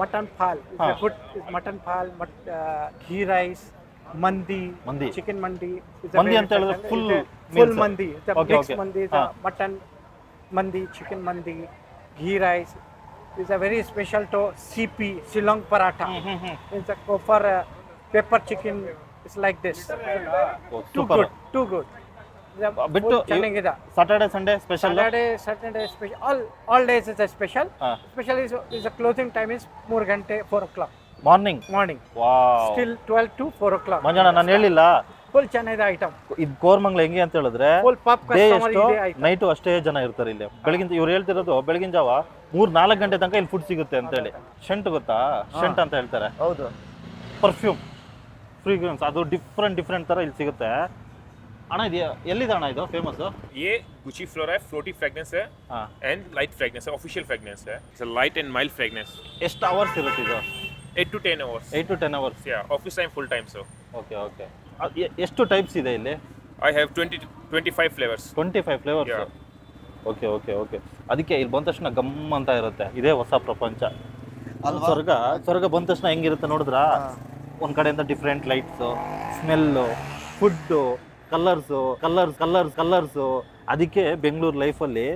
mutton fall food good mutton fall ಮಟ್ ghee rice mandi mandi. Chicken mandi mandi ಅಂತ ಹೇಳಿದ್ರೆ full full. Mandi mix. Mandi. Mutton mandi chicken mandi ghee rice is a very special to CP Shillong paratha it's for pepper chicken it's like this too good too good ಬಿಟ್ಟು ಚೆನ್ನಾಗಿದೆ. Saturday Sunday special Saturday, Saturday special all all days is a special special is is, a closing closing time is ಮೂರು ಗಂಟೆ four o'clock morning morning wow still twelve to four o'clock Manjanna ನಾನು ಹೇಳಿಲ್ಲ full ಚೆನ್ನಾಗಿದೆ item ಇದು ಕೋರ್ಮಂಗ್ಲ ಹೆಂಗೆ ಅಂತ ಹೇಳಿದ್ರೆ full pop day customer ಎಷ್ಟು ಇದೆ ಐಟಮ್ ನೈಟು ಅಷ್ಟೇ ಜನ ಇರ್ತಾರೆ ಇಲ್ಲಿ ಬೆಳಗಿನ ಇವ್ರು ಹೇಳ್ತಿರೋದು ಬೆಳಗಿನ ಜಾವ ಮೂರ್ ನಾಲ್ಕು ಗಂಟೆ ತನಕ ಇಲ್ಲಿ ಫುಡ್ ಸಿಗುತ್ತೆ ಅಂತ ಹೇಳಿ ಶೆಂಟ್ ಗೊತ್ತಾ ಶೆಂಟ್ ಅಂತ ಹೇಳ್ತಾರೆ ಹೌದು ಪರ್ಫ್ಯೂಮ್ ಫ್ರೀಗ್ರೆನ್ಸ್ ಅದು ಡಿಫ್ರೆಂಟ್ ಡಿಫ್ರೆಂಟ್ ತರ ಇಲ್ಲಿ ಸಿಗುತ್ತೆ ಅಣ್ಣ ಇದು ಎಲ್ಲಿದೆ ಅಣ್ಣ ಇದು ಫೇಮಸ್ ये गुची फ्लोरा है फ्लोटी फ्रेगनेंस है ಹಾ एंड लाइट फ्रेगनेंस है ऑफिशियल फ्रेगनेंस है it's a light and mild fragrance ಎಷ್ಟು ಅವರ್ಸ್ ಇರುತ್ತೆ ಇದು 8 to 10 hours. Eight to ten hours ya office time full time so okay okay ಎಷ್ಟು ಟೈಪ್ಸ್ ಇದೆ ಇಲ್ಲಿ? I have twenty twenty five flavours twenty five flavours. Okay okay okay ಅದಕ್ಕೆ ಇಲ್ಲಿ ಬಂದ ತಕ್ಷಣ ಗಮ್ ಅಂತ ಇರುತ್ತೆ. ಇದೇ ಹೊಸ ಪ್ರಪಂಚ. ಅಲ್ಲಿ ಸ್ವರ್ಗ ಸ್ವರ್ಗ ಬಂದ ತಕ್ಷಣ ಹೆಂಗಿರುತ್ತೆ ನೋಡಿದ್ರಾ? ಒಂದ್ ಕಡೆಯಿಂದ different lights smell food colours colours colours colours ಅದಕ್ಕೆ ಬೆಂಗಳೂರು ಲೈಫಲ್ಲಿ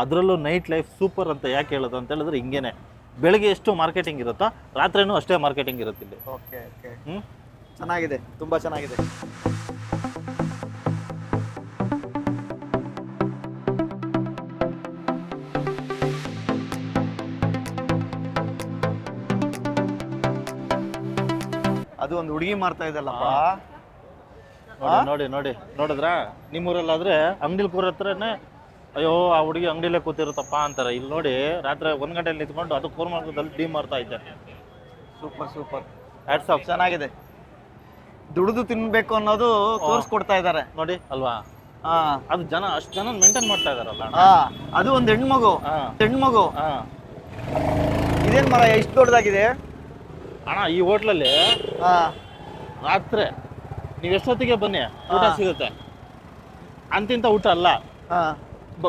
ಅದರಲ್ಲೂ ನೈಟ್ ಲೈಫ್ ಸೂಪರ್ ಅಂತ ಯಾಕೆ ಹೇಳೋದು ಅಂತ ಹೇಳಿದ್ರೆ ಹಿಂಗೇನೆ. ಬೆಳಗ್ಗೆ ಎಷ್ಟು ಮಾರ್ಕೆಟಿಂಗ್ ಇರುತ್ತೋ ರಾತ್ರಿನೂ ಅಷ್ಟೇ ಮಾರ್ಕೆಟಿಂಗ್ ಇರುತ್ತೆ ಇಲ್ಲಿ. ಓಕೆ ಓಕೆ ಹ್ಞೂ ಚೆನ್ನಾಗಿದೆ ತುಂಬ ಚೆನ್ನಾಗಿದೆ. ಅದು ಒಂದು ಹುಡುಗಿ ಮಾರ್ತಾ ಇದಲ್ಲಪ್ಪ ನೋಡಿ ನೋಡಿ ನೋಡಿ. ನೋಡಿದ್ರಾ? ನಿಮ್ಮೂರಲ್ಲಾದ್ರೆ ಅಂಗಡಿಲ್ ಕೂರ ಹತ್ರನೇ ಅಯ್ಯೋ ಆ ಹುಡುಗಿ ಅಂಗಡಿಲೇ ಕೂತಿರುತ್ತಪ್ಪ ಅಂತಾರೆ. ಇಲ್ಲಿ ನೋಡಿ ರಾತ್ರಿ ಒಂದು ಗಂಟೆಯಲ್ಲಿ ನಿಂತ್ಕೊಂಡು ಅದು ಕೂರ್ಮಾರ್ಗದಲ್ಲಿ ಡೀ ಮಾಡ್ತಾ ಇದ್ದೆ. ಸೂಪರ್ ಸೂಪರ್ ಹ್ಯಾಟ್ಸ್ ಆಫ್ ಚೆನ್ನಾಗಿದೆ. ದುಡಿದು ತಿನ್ಬೇಕು ಅನ್ನೋದು ತೋರಿಸ್ಕೊಡ್ತಾ ಇದ್ದಾರೆ. ನೋಡಿ ಅಲ್ವಾ? ಅದು ಜನ ಅಷ್ಟು ಜನ ಮೇಂಟೈನ್ ಮಾಡ್ತಾ ಇದಾರಲ್ಲ. ಅದು ಒಂದು ಹೆಣ್ಮಗು. ಹೆಣ್ಮಗು. ಇದೇನ್ ಮರ ಎಷ್ಟು ದೊಡ್ಡದಾಗಿದೆ? ಅಣ್ಣ ಈ ಹೋಟ್ಲಲ್ಲಿ ರಾತ್ರಿ ನೀವು ಎಷ್ಟೊತ್ತಿಗೆ ಬನ್ನಿ? ಊಟ ಸಿಗುತ್ತೆ. ಅಂತಿಂತ ಊಟ ಅಲ್ಲ.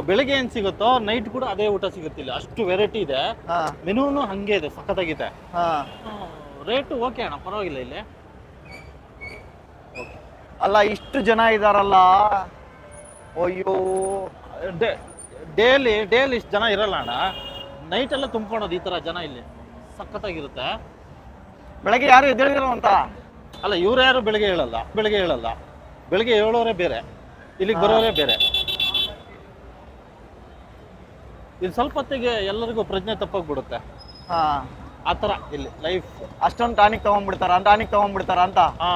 ಬೆಳಗ್ಗೆ ಏನ್ ಸಿಗುತ್ತೋ ನೈಟ್ ಕೂಡ ಅದೇ ಊಟ ಸಿಗುತ್ತಿಲ್ಲ ಅಷ್ಟು ವೆರೈಟಿ ಇದೆ. ಮೆನುನು ಹಂಗೆ ಇದೆ ಸಖತ್ತಾಗಿದೆ. ರೇಟು ಓಕೆ ಅಣ್ಣ ಪರವಾಗಿಲ್ಲ ಇಲ್ಲಿ. ಅಲ್ಲ ಇಷ್ಟು ಜನ ಇದಾರಲ್ಲ. ಅಯ್ಯೋ. ಡೇಲಿ ಡೇಲಿ ಇಷ್ಟು ಜನ ಇರಲ್ಲ ಅಣ್ಣ. ನೈಟ್ ಎಲ್ಲ ತುಂಬ್ಕೊಳೋದು ಈ ತರ ಜನ ಇಲ್ಲಿ. ಸಖತ್ತಾಗಿರುತ್ತೆ. ಬೆಳಗ್ಗೆ ಯಾರು ಎದ್ದೇಳಿದ್ರು ಅಂತ? ಅಲ್ಲ ಇವ್ರು ಯಾರು ಬೆಳಗ್ಗೆ ಹೇಳಲ್ಲ ಬೆಳಗ್ಗೆ ಹೇಳಲ್ಲ. ಬೆಳಗ್ಗೆ ಹೇಳೋರೇ ಬೇರೆ. ಇಲ್ಲಿಗೆ ಬರೋರೇ ಬೇರೆ. ಇಲ್ಲಿ ಸ್ವಲ್ಪ ಹೊತ್ತಿಗೆ ಎಲ್ಲರಿಗೂ ಪ್ರಜ್ಞೆ ತಪ್ಪಾಗ್ಬಿಡುತ್ತೆ. ಹಾ. ಆ ಥರ ಇಲ್ಲಿ ಲೈಫ್ ಅಷ್ಟೊಂದು ಟಾನಿಕ್ ತಗೊಂಡ್ಬಿಡ್ತಾರ ಟಾನಿಕ್ ತಗೊಂಡ್ಬಿಡ್ತಾರ ಅಂತ? ಹಾ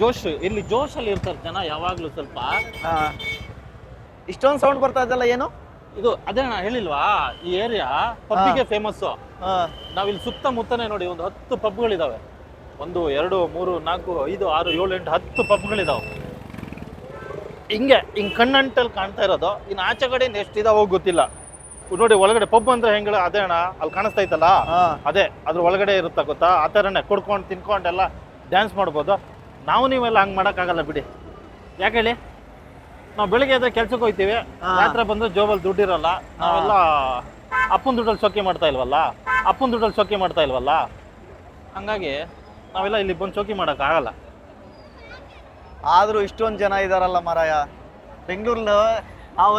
ಜೋಶ್ ಇಲ್ಲಿ ಜೋಶಲ್ಲಿ ಇರ್ತಾರೆ ಜನ ಯಾವಾಗಲೂ ಸ್ವಲ್ಪ. ಹಾ. ಇಷ್ಟೊಂದು ಸೌಂಡ್ ಬರ್ತಾ ಇದೆಯಲ್ಲ ಏನು? ಇದು ಅದೇ ನಾ ಹೇಳಿಲ್ವಾ ಈ ಏರಿಯಾ ಪಬ್ಬಿಗೆ ಫೇಮಸ್ಸು ಹಾ. ನಾವಿಲ್ಲಿ ಸುತ್ತಮುತ್ತನೇ ನೋಡಿ ಒಂದು ಹತ್ತು ಪಬ್ಗಳಿದಾವೆ ಒಂದು ಎರಡು ಮೂರು ನಾಲ್ಕು ಐದು ಆರು ಏಳು ಎಂಟು ಹತ್ತು ಪಬ್ಗಳಿದಾವೆ ಹಿಂಗೆ ಹಿಂಗೆ ಕಣ್ಣಂಟಲ್ಲಿ ಕಾಣ್ತಾ ಇರೋದು. ಇನ್ನು ಆಚೆ ಕಡೆ ಎಷ್ಟಿದಾವೋ ಗೊತ್ತಿಲ್ಲ. ನೋಡಿ ಒಳಗಡೆ ಪಬ್ ಅಂದ್ರೆ ಹೆಂಗ ಅದೇ ಅಣ್ಣ ಅಲ್ಲಿ ಕಾಣಿಸ್ತಾ ಇತ್ತಲ್ಲ ಅದೇ ಅದ್ರ ಒಳಗಡೆ ಇರುತ್ತಾ ಗೊತ್ತಾ? ಆ ಥರನೇ ಕುಡ್ಕೊಂಡು ತಿನ್ಕೊಂಡೆಲ್ಲ ಡ್ಯಾನ್ಸ್ ಮಾಡ್ಬೋದು. ನಾವು ನೀವೆಲ್ಲ ಹಂಗೆ ಮಾಡೋಕ್ಕಾಗಲ್ಲ ಬಿಡಿ. ಯಾಕೆ ಹೇಳಿ? ನಾವು ಬೆಳಿಗ್ಗೆ ಎದ್ರೆ ಕೆಲ್ಸಕ್ಕೆ ಹೋಗ್ತೀವಿ. ರಾತ್ರಿ ಬಂದು ಜೋಬಲ್ಲಿ ದುಡ್ಡಿರಲ್ಲ ನಾವೆಲ್ಲ ಅಪ್ಪನ ದುಡ್ಡಲ್ಲಿ ಚೌಕಿ ಮಾಡ್ತಾ ಇಲ್ವಲ್ಲ? ಅಪ್ಪನ ದುಡ್ಡಲ್ಲಿ ಚೌಕಿ ಮಾಡ್ತಾ ಇಲ್ವಲ್ಲ? ಹಂಗಾಗಿ ನಾವೆಲ್ಲ ಇಲ್ಲಿ ಬಂದು ಶೋಕಿ ಮಾಡೋಕ್ಕಾಗಲ್ಲ. ಆದ್ರೂ ಇಷ್ಟೊಂದು ಜನ ಇದಾರಲ್ಲ ಮಾರಾಯ. ಬೆಂಗಳೂರಲ್ಲಿ ನಾವು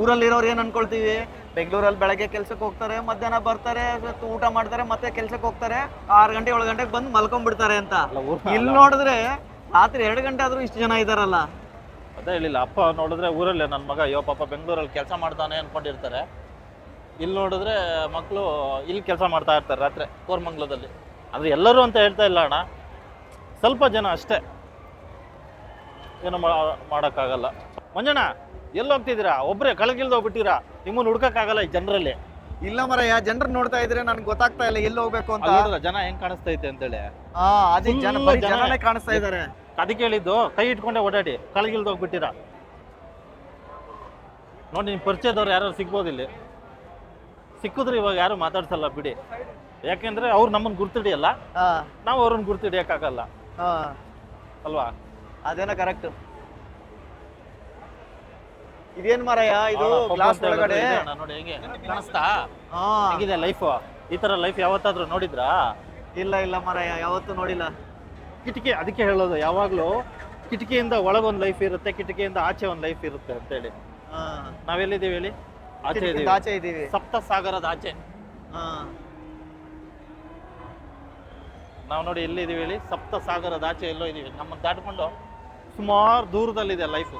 ಊರಲ್ಲಿರೋರು ಏನು ಅನ್ಕೊಳ್ತೀವಿ? ಬೆಂಗಳೂರಲ್ಲಿ ಬೆಳಗ್ಗೆ ಕೆಲ್ಸಕ್ಕೆ ಹೋಗ್ತಾರೆ ಮಧ್ಯಾಹ್ನ ಬರ್ತಾರೆ ಸ್ವಲ್ಪ ಊಟ ಮಾಡ್ತಾರೆ ಮತ್ತೆ ಕೆಲ್ಸಕ್ಕೆ ಹೋಗ್ತಾರೆ. ಆರು ಗಂಟೆ ಏಳು ಗಂಟೆಗೆ ಬಂದು ಮಲ್ಕೊಂಡ್ಬಿಡ್ತಾರೆ ಅಂತ. ಇಲ್ಲಿ ನೋಡಿದ್ರೆ ರಾತ್ರಿ ಎರಡು ಗಂಟೆ ಆದ್ರೂ ಇಷ್ಟು ಜನ ಇದಾರಲ್ಲ. ಅದೇ ಹೇಳಿಲ್ಲ ಅಪ್ಪ ನೋಡಿದ್ರೆ ಊರಲ್ಲೇ ನನ್ನ ಮಗ ಅಯ್ಯೋ ಪಾಪ ಬೆಂಗಳೂರಲ್ಲಿ ಕೆಲಸ ಮಾಡ್ತಾನೆ ಅನ್ಕೊಂಡಿರ್ತಾರೆ. ಇಲ್ಲಿ ನೋಡಿದ್ರೆ ಮಕ್ಕಳು ಇಲ್ಲಿ ಕೆಲಸ ಮಾಡ್ತಾ ಇರ್ತಾರೆ ರಾತ್ರಿ ಕೋರ್ಮಂಗ್ಲದಲ್ಲಿ. ಅಂದ್ರೆ ಎಲ್ಲರೂ ಅಂತ ಹೇಳ್ತಾ ಇಲ್ಲ ಅಣ್ಣ. ಸ್ವಲ್ಪ ಜನ ಅಷ್ಟೇ. ಏನು ಮಾಡೋಕ್ಕಾಗಲ್ಲ. ಮಂಜಣ್ಣ ಎಲ್ಲಿ ಹೋಗ್ತಿದ್ದೀರಾ? ಒಬ್ಬರೇ ಕಳಗಿಲ್ದ ಹೋಗ್ಬಿಟ್ಟಿರಾ? ನಿಮ್ಮನ್ನು ಹುಡ್ಕಕ್ಕಾಗಲ್ಲ ಈ ಜನರಲ್ಲಿ. ಇಲ್ಲ ಮರಯ್ಯ ಜನರು ನೋಡ್ತಾ ಇದ್ರೆ ನನ್ಗೆ ಗೊತ್ತಾಗ್ತಾ ಇಲ್ಲ ಎಲ್ಲಿ ಹೋಗ್ಬೇಕು ಅಂತ. ನೋಡಿದ್ರೆ ಜನ ಹೆಂಗ್ ಕಾಣಿಸ್ತೈತೆ ಅಂತೇಳಿ. ಹಾ ಅದೇ ಜನ ಬರೀ ಜನ. ಜನನೇ ಕಾಣಿಸ್ತಾ ಇದಾರೆ. ಅದಕ್ಕೆ ಹೇಳಿದ್ದು ಕೈ ಇಟ್ಕೊಂಡೆ ಓಡಾಡಿ ಕಳಗಿಲ್ದ ಹೋಗ್ಬಿಟ್ಟಿರಾ. ನೋಡಿ ನಿಮ್ಮ ಪರಿಚಯದವ್ರು ಯಾರು ಸಿಗ್ಬೋದು ಇಲ್ಲಿ. ಸಿಕ್ಕಿದ್ರೆ ಇವಾಗ ಯಾರು ಮಾತಾಡ್ಸಲ್ಲ ಬಿಡಿ. ಯಾಕೆಂದ್ರೆ ಅವ್ರು ನಮ್ಮನ್ನು ಗುರ್ತಿಡಿಯಲ್ಲ. ಹಾ ನಾವು ಅವ್ರನ್ನ ಗುರ್ತಿಡಿಯಕ್ಕಾಗಲ್ಲ. ಹಾ ಅಲ್ವಾ? ಅದೇನೋ ಕರೆಕ್ಟ್ ಇದೇನ್ ಮರಯ್ಯ ಇದು ಗ್ಲಾಸ್ ಅಂತ ಒಳಗಡೆ? ನೋಡಿ ಹೆಂಗೆ? ಕಾಣಿಸ್ತಾ? ಹಾ. ಹೆಂಗಿದೆ ಲೈಫ್ ಈ ತರ ಲೈಫ್ ಯಾವತ್ತಾದ್ರೂ ನೋಡಿದ್ರಾ? ಇಲ್ಲ ಇಲ್ಲ ಮರಯ್ಯ ಯಾವತ್ತೂ ನೋಡಿಲ್ಲ. ಕಿಟಕಿ ಅದಕ್ಕೆ ಹೇಳೋದು ಯಾವಾಗ್ಲೂ ಕಿಟಕಿಯಿಂದ ಒಳಗೊಂದು ಲೈಫ್ ಇರುತ್ತೆ ಕಿಟಕಿಯಿಂದ ಆಚೆ ಒಂದು ಲೈಫ್ ಇರುತ್ತೆ ಅಂತೇಳಿ ಹಾ. ನಾವೆಲ್ಲಿದ್ದೀವಿ ಹೇಳಿ? ಆಚೆ ಇದೀವಿ. ಆಚೆ ಇದೀವಿ. ಸಪ್ತ ಸಾಗರದ ಆಚೆ. ಹಾ. ನಾವು ನೋಡಿ ಎಲ್ಲಿದ್ದೀವಿ ಹೇಳಿ? ಸಪ್ತ ಸಾಗರದ ಆಚೆ ಎಲ್ಲೋ ಇದೀವಿ. ನಮ್ಮನ್ನು ದಾಟ್ಕೊಂಡು ಸುಮಾರು ದೂರದಲ್ಲಿದೆ ಲೈಫು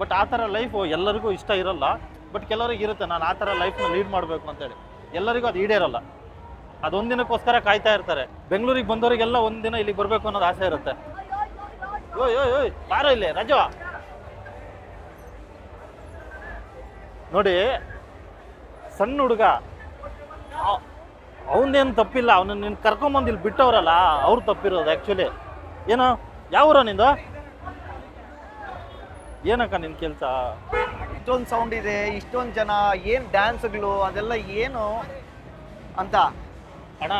ಬಟ್ ಆ ಥರ ಲೈಫು ಎಲ್ಲರಿಗೂ ಇಷ್ಟ ಇರಲ್ಲ. ಬಟ್ ಕೆಲವರಿಗೆ ಇರುತ್ತೆ, ನಾನು ಆ ಥರ ಲೈಫ್ನ ಲೀಡ್ ಮಾಡಬೇಕು ಅಂತೇಳಿ ಎಲ್ಲರಿಗೂ ಅದು ಈಡೇರಲ್ಲ. ಅದೊಂದಿನಕ್ಕೋಸ್ಕರ ಕಾಯ್ತಾ ಇರ್ತಾರೆ. ಬೆಂಗಳೂರಿಗೆ ಬಂದವರಿಗೆಲ್ಲ ಒಂದಿನ ಇಲ್ಲಿಗೆ ಬರಬೇಕು ಅನ್ನೋದು ಆಸೆ ಇರುತ್ತೆ. ಓಯ್ ಓಯ್ ಓಯ್, ಬಾರೋ ಇಲ್ಲಿ, ರಜಾ. ನೋಡಿ, ಸಣ್ಣ ಹುಡುಗ ಅವನೇನು ತಪ್ಪಿಲ್ಲ ಅವನ ನೀನು ಕರ್ಕೊಂಬಂದು ಇಲ್ಲಿ ಬಿಟ್ಟವ್ರಲ್ಲ, ಅವ್ರು ತಪ್ಪಿರೋದು ಆ್ಯಕ್ಚುಲಿ ಏನೋ? ಯಾವ ಊರ ನಿಂದು? ಏನಕ್ಕ ನಿನ್ ಕೆಲಸ? ಇಷ್ಟೊಂದು ಸೌಂಡ್ ಇದೆ ಇಷ್ಟೊಂದು ಜನ ಏನು ಡ್ಯಾನ್ಸ್ಗಳು ಅದೆಲ್ಲ ಏನು ಅಂತ. ಅಣ್ಣ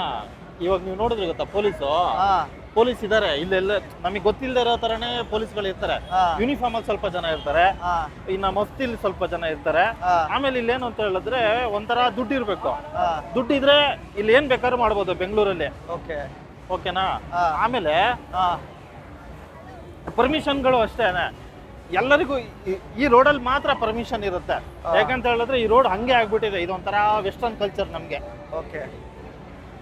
ಇವಾಗ ನೀವು ನೋಡಿದ್ರಿ ಗೊತ್ತಾ ಪೊಲೀಸು? ಹಾ. ಪೊಲೀಸ್ ಇದಾರೆ ಇಲ್ಲೆಲ್ಲ ನಮಗೆ ಗೊತ್ತಿಲ್ಲದೆ ಇರೋ ಥರನೇ ಪೊಲೀಸ್ಗಳು ಇರ್ತಾರೆ. ಹಾ. ಯೂನಿಫಾರ್ಮ್ ಅಲ್ಲಿ ಸ್ವಲ್ಪ ಜನ ಇರ್ತಾರೆ. ಹಾ. ಇನ್ನ ಮಫ್ತಿಲಿ ಸ್ವಲ್ಪ ಜನ ಇರ್ತಾರೆ. ಆಮೇಲೆ ಇಲ್ಲಿ ಇಲ್ಲೇನು ಅಂತ ಹೇಳಿದ್ರೆ ಒಂಥರ ದುಡ್ಡು ಇರಬೇಕು. ಹಾ. ದುಡ್ಡಿದ್ರೆ ಇಲ್ಲಿ ಏನ್ ಬೇಕಾದ್ರೂ ಮಾಡ್ಬೋದು ಬೆಂಗಳೂರಲ್ಲಿ. ಓಕೆ. ಓಕೆನಾ? ಹಾ. ಆಮೇಲೆ ಹಾ. ಪರ್ಮಿಷನ್ಗಳು ಅಷ್ಟೇನೆ. ಎಲ್ಲರಿಗೂ ಈ- ರೋಡಲ್ಲಿ ಮಾತ್ರ ಪರ್ಮಿಷನ್ ಇರುತ್ತೆ. ಯಾಕಂತ ಹೇಳಿದ್ರೆ ಈ ರೋಡ್ ಹಂಗೆ ಆಗ್ಬಿಟ್ಟಿದೆ. ಇದೊಂಥರ ವೆಸ್ಟರ್ನ್ ಕಲ್ಚರ್ ನಮಗೆ. ಓಕೆ.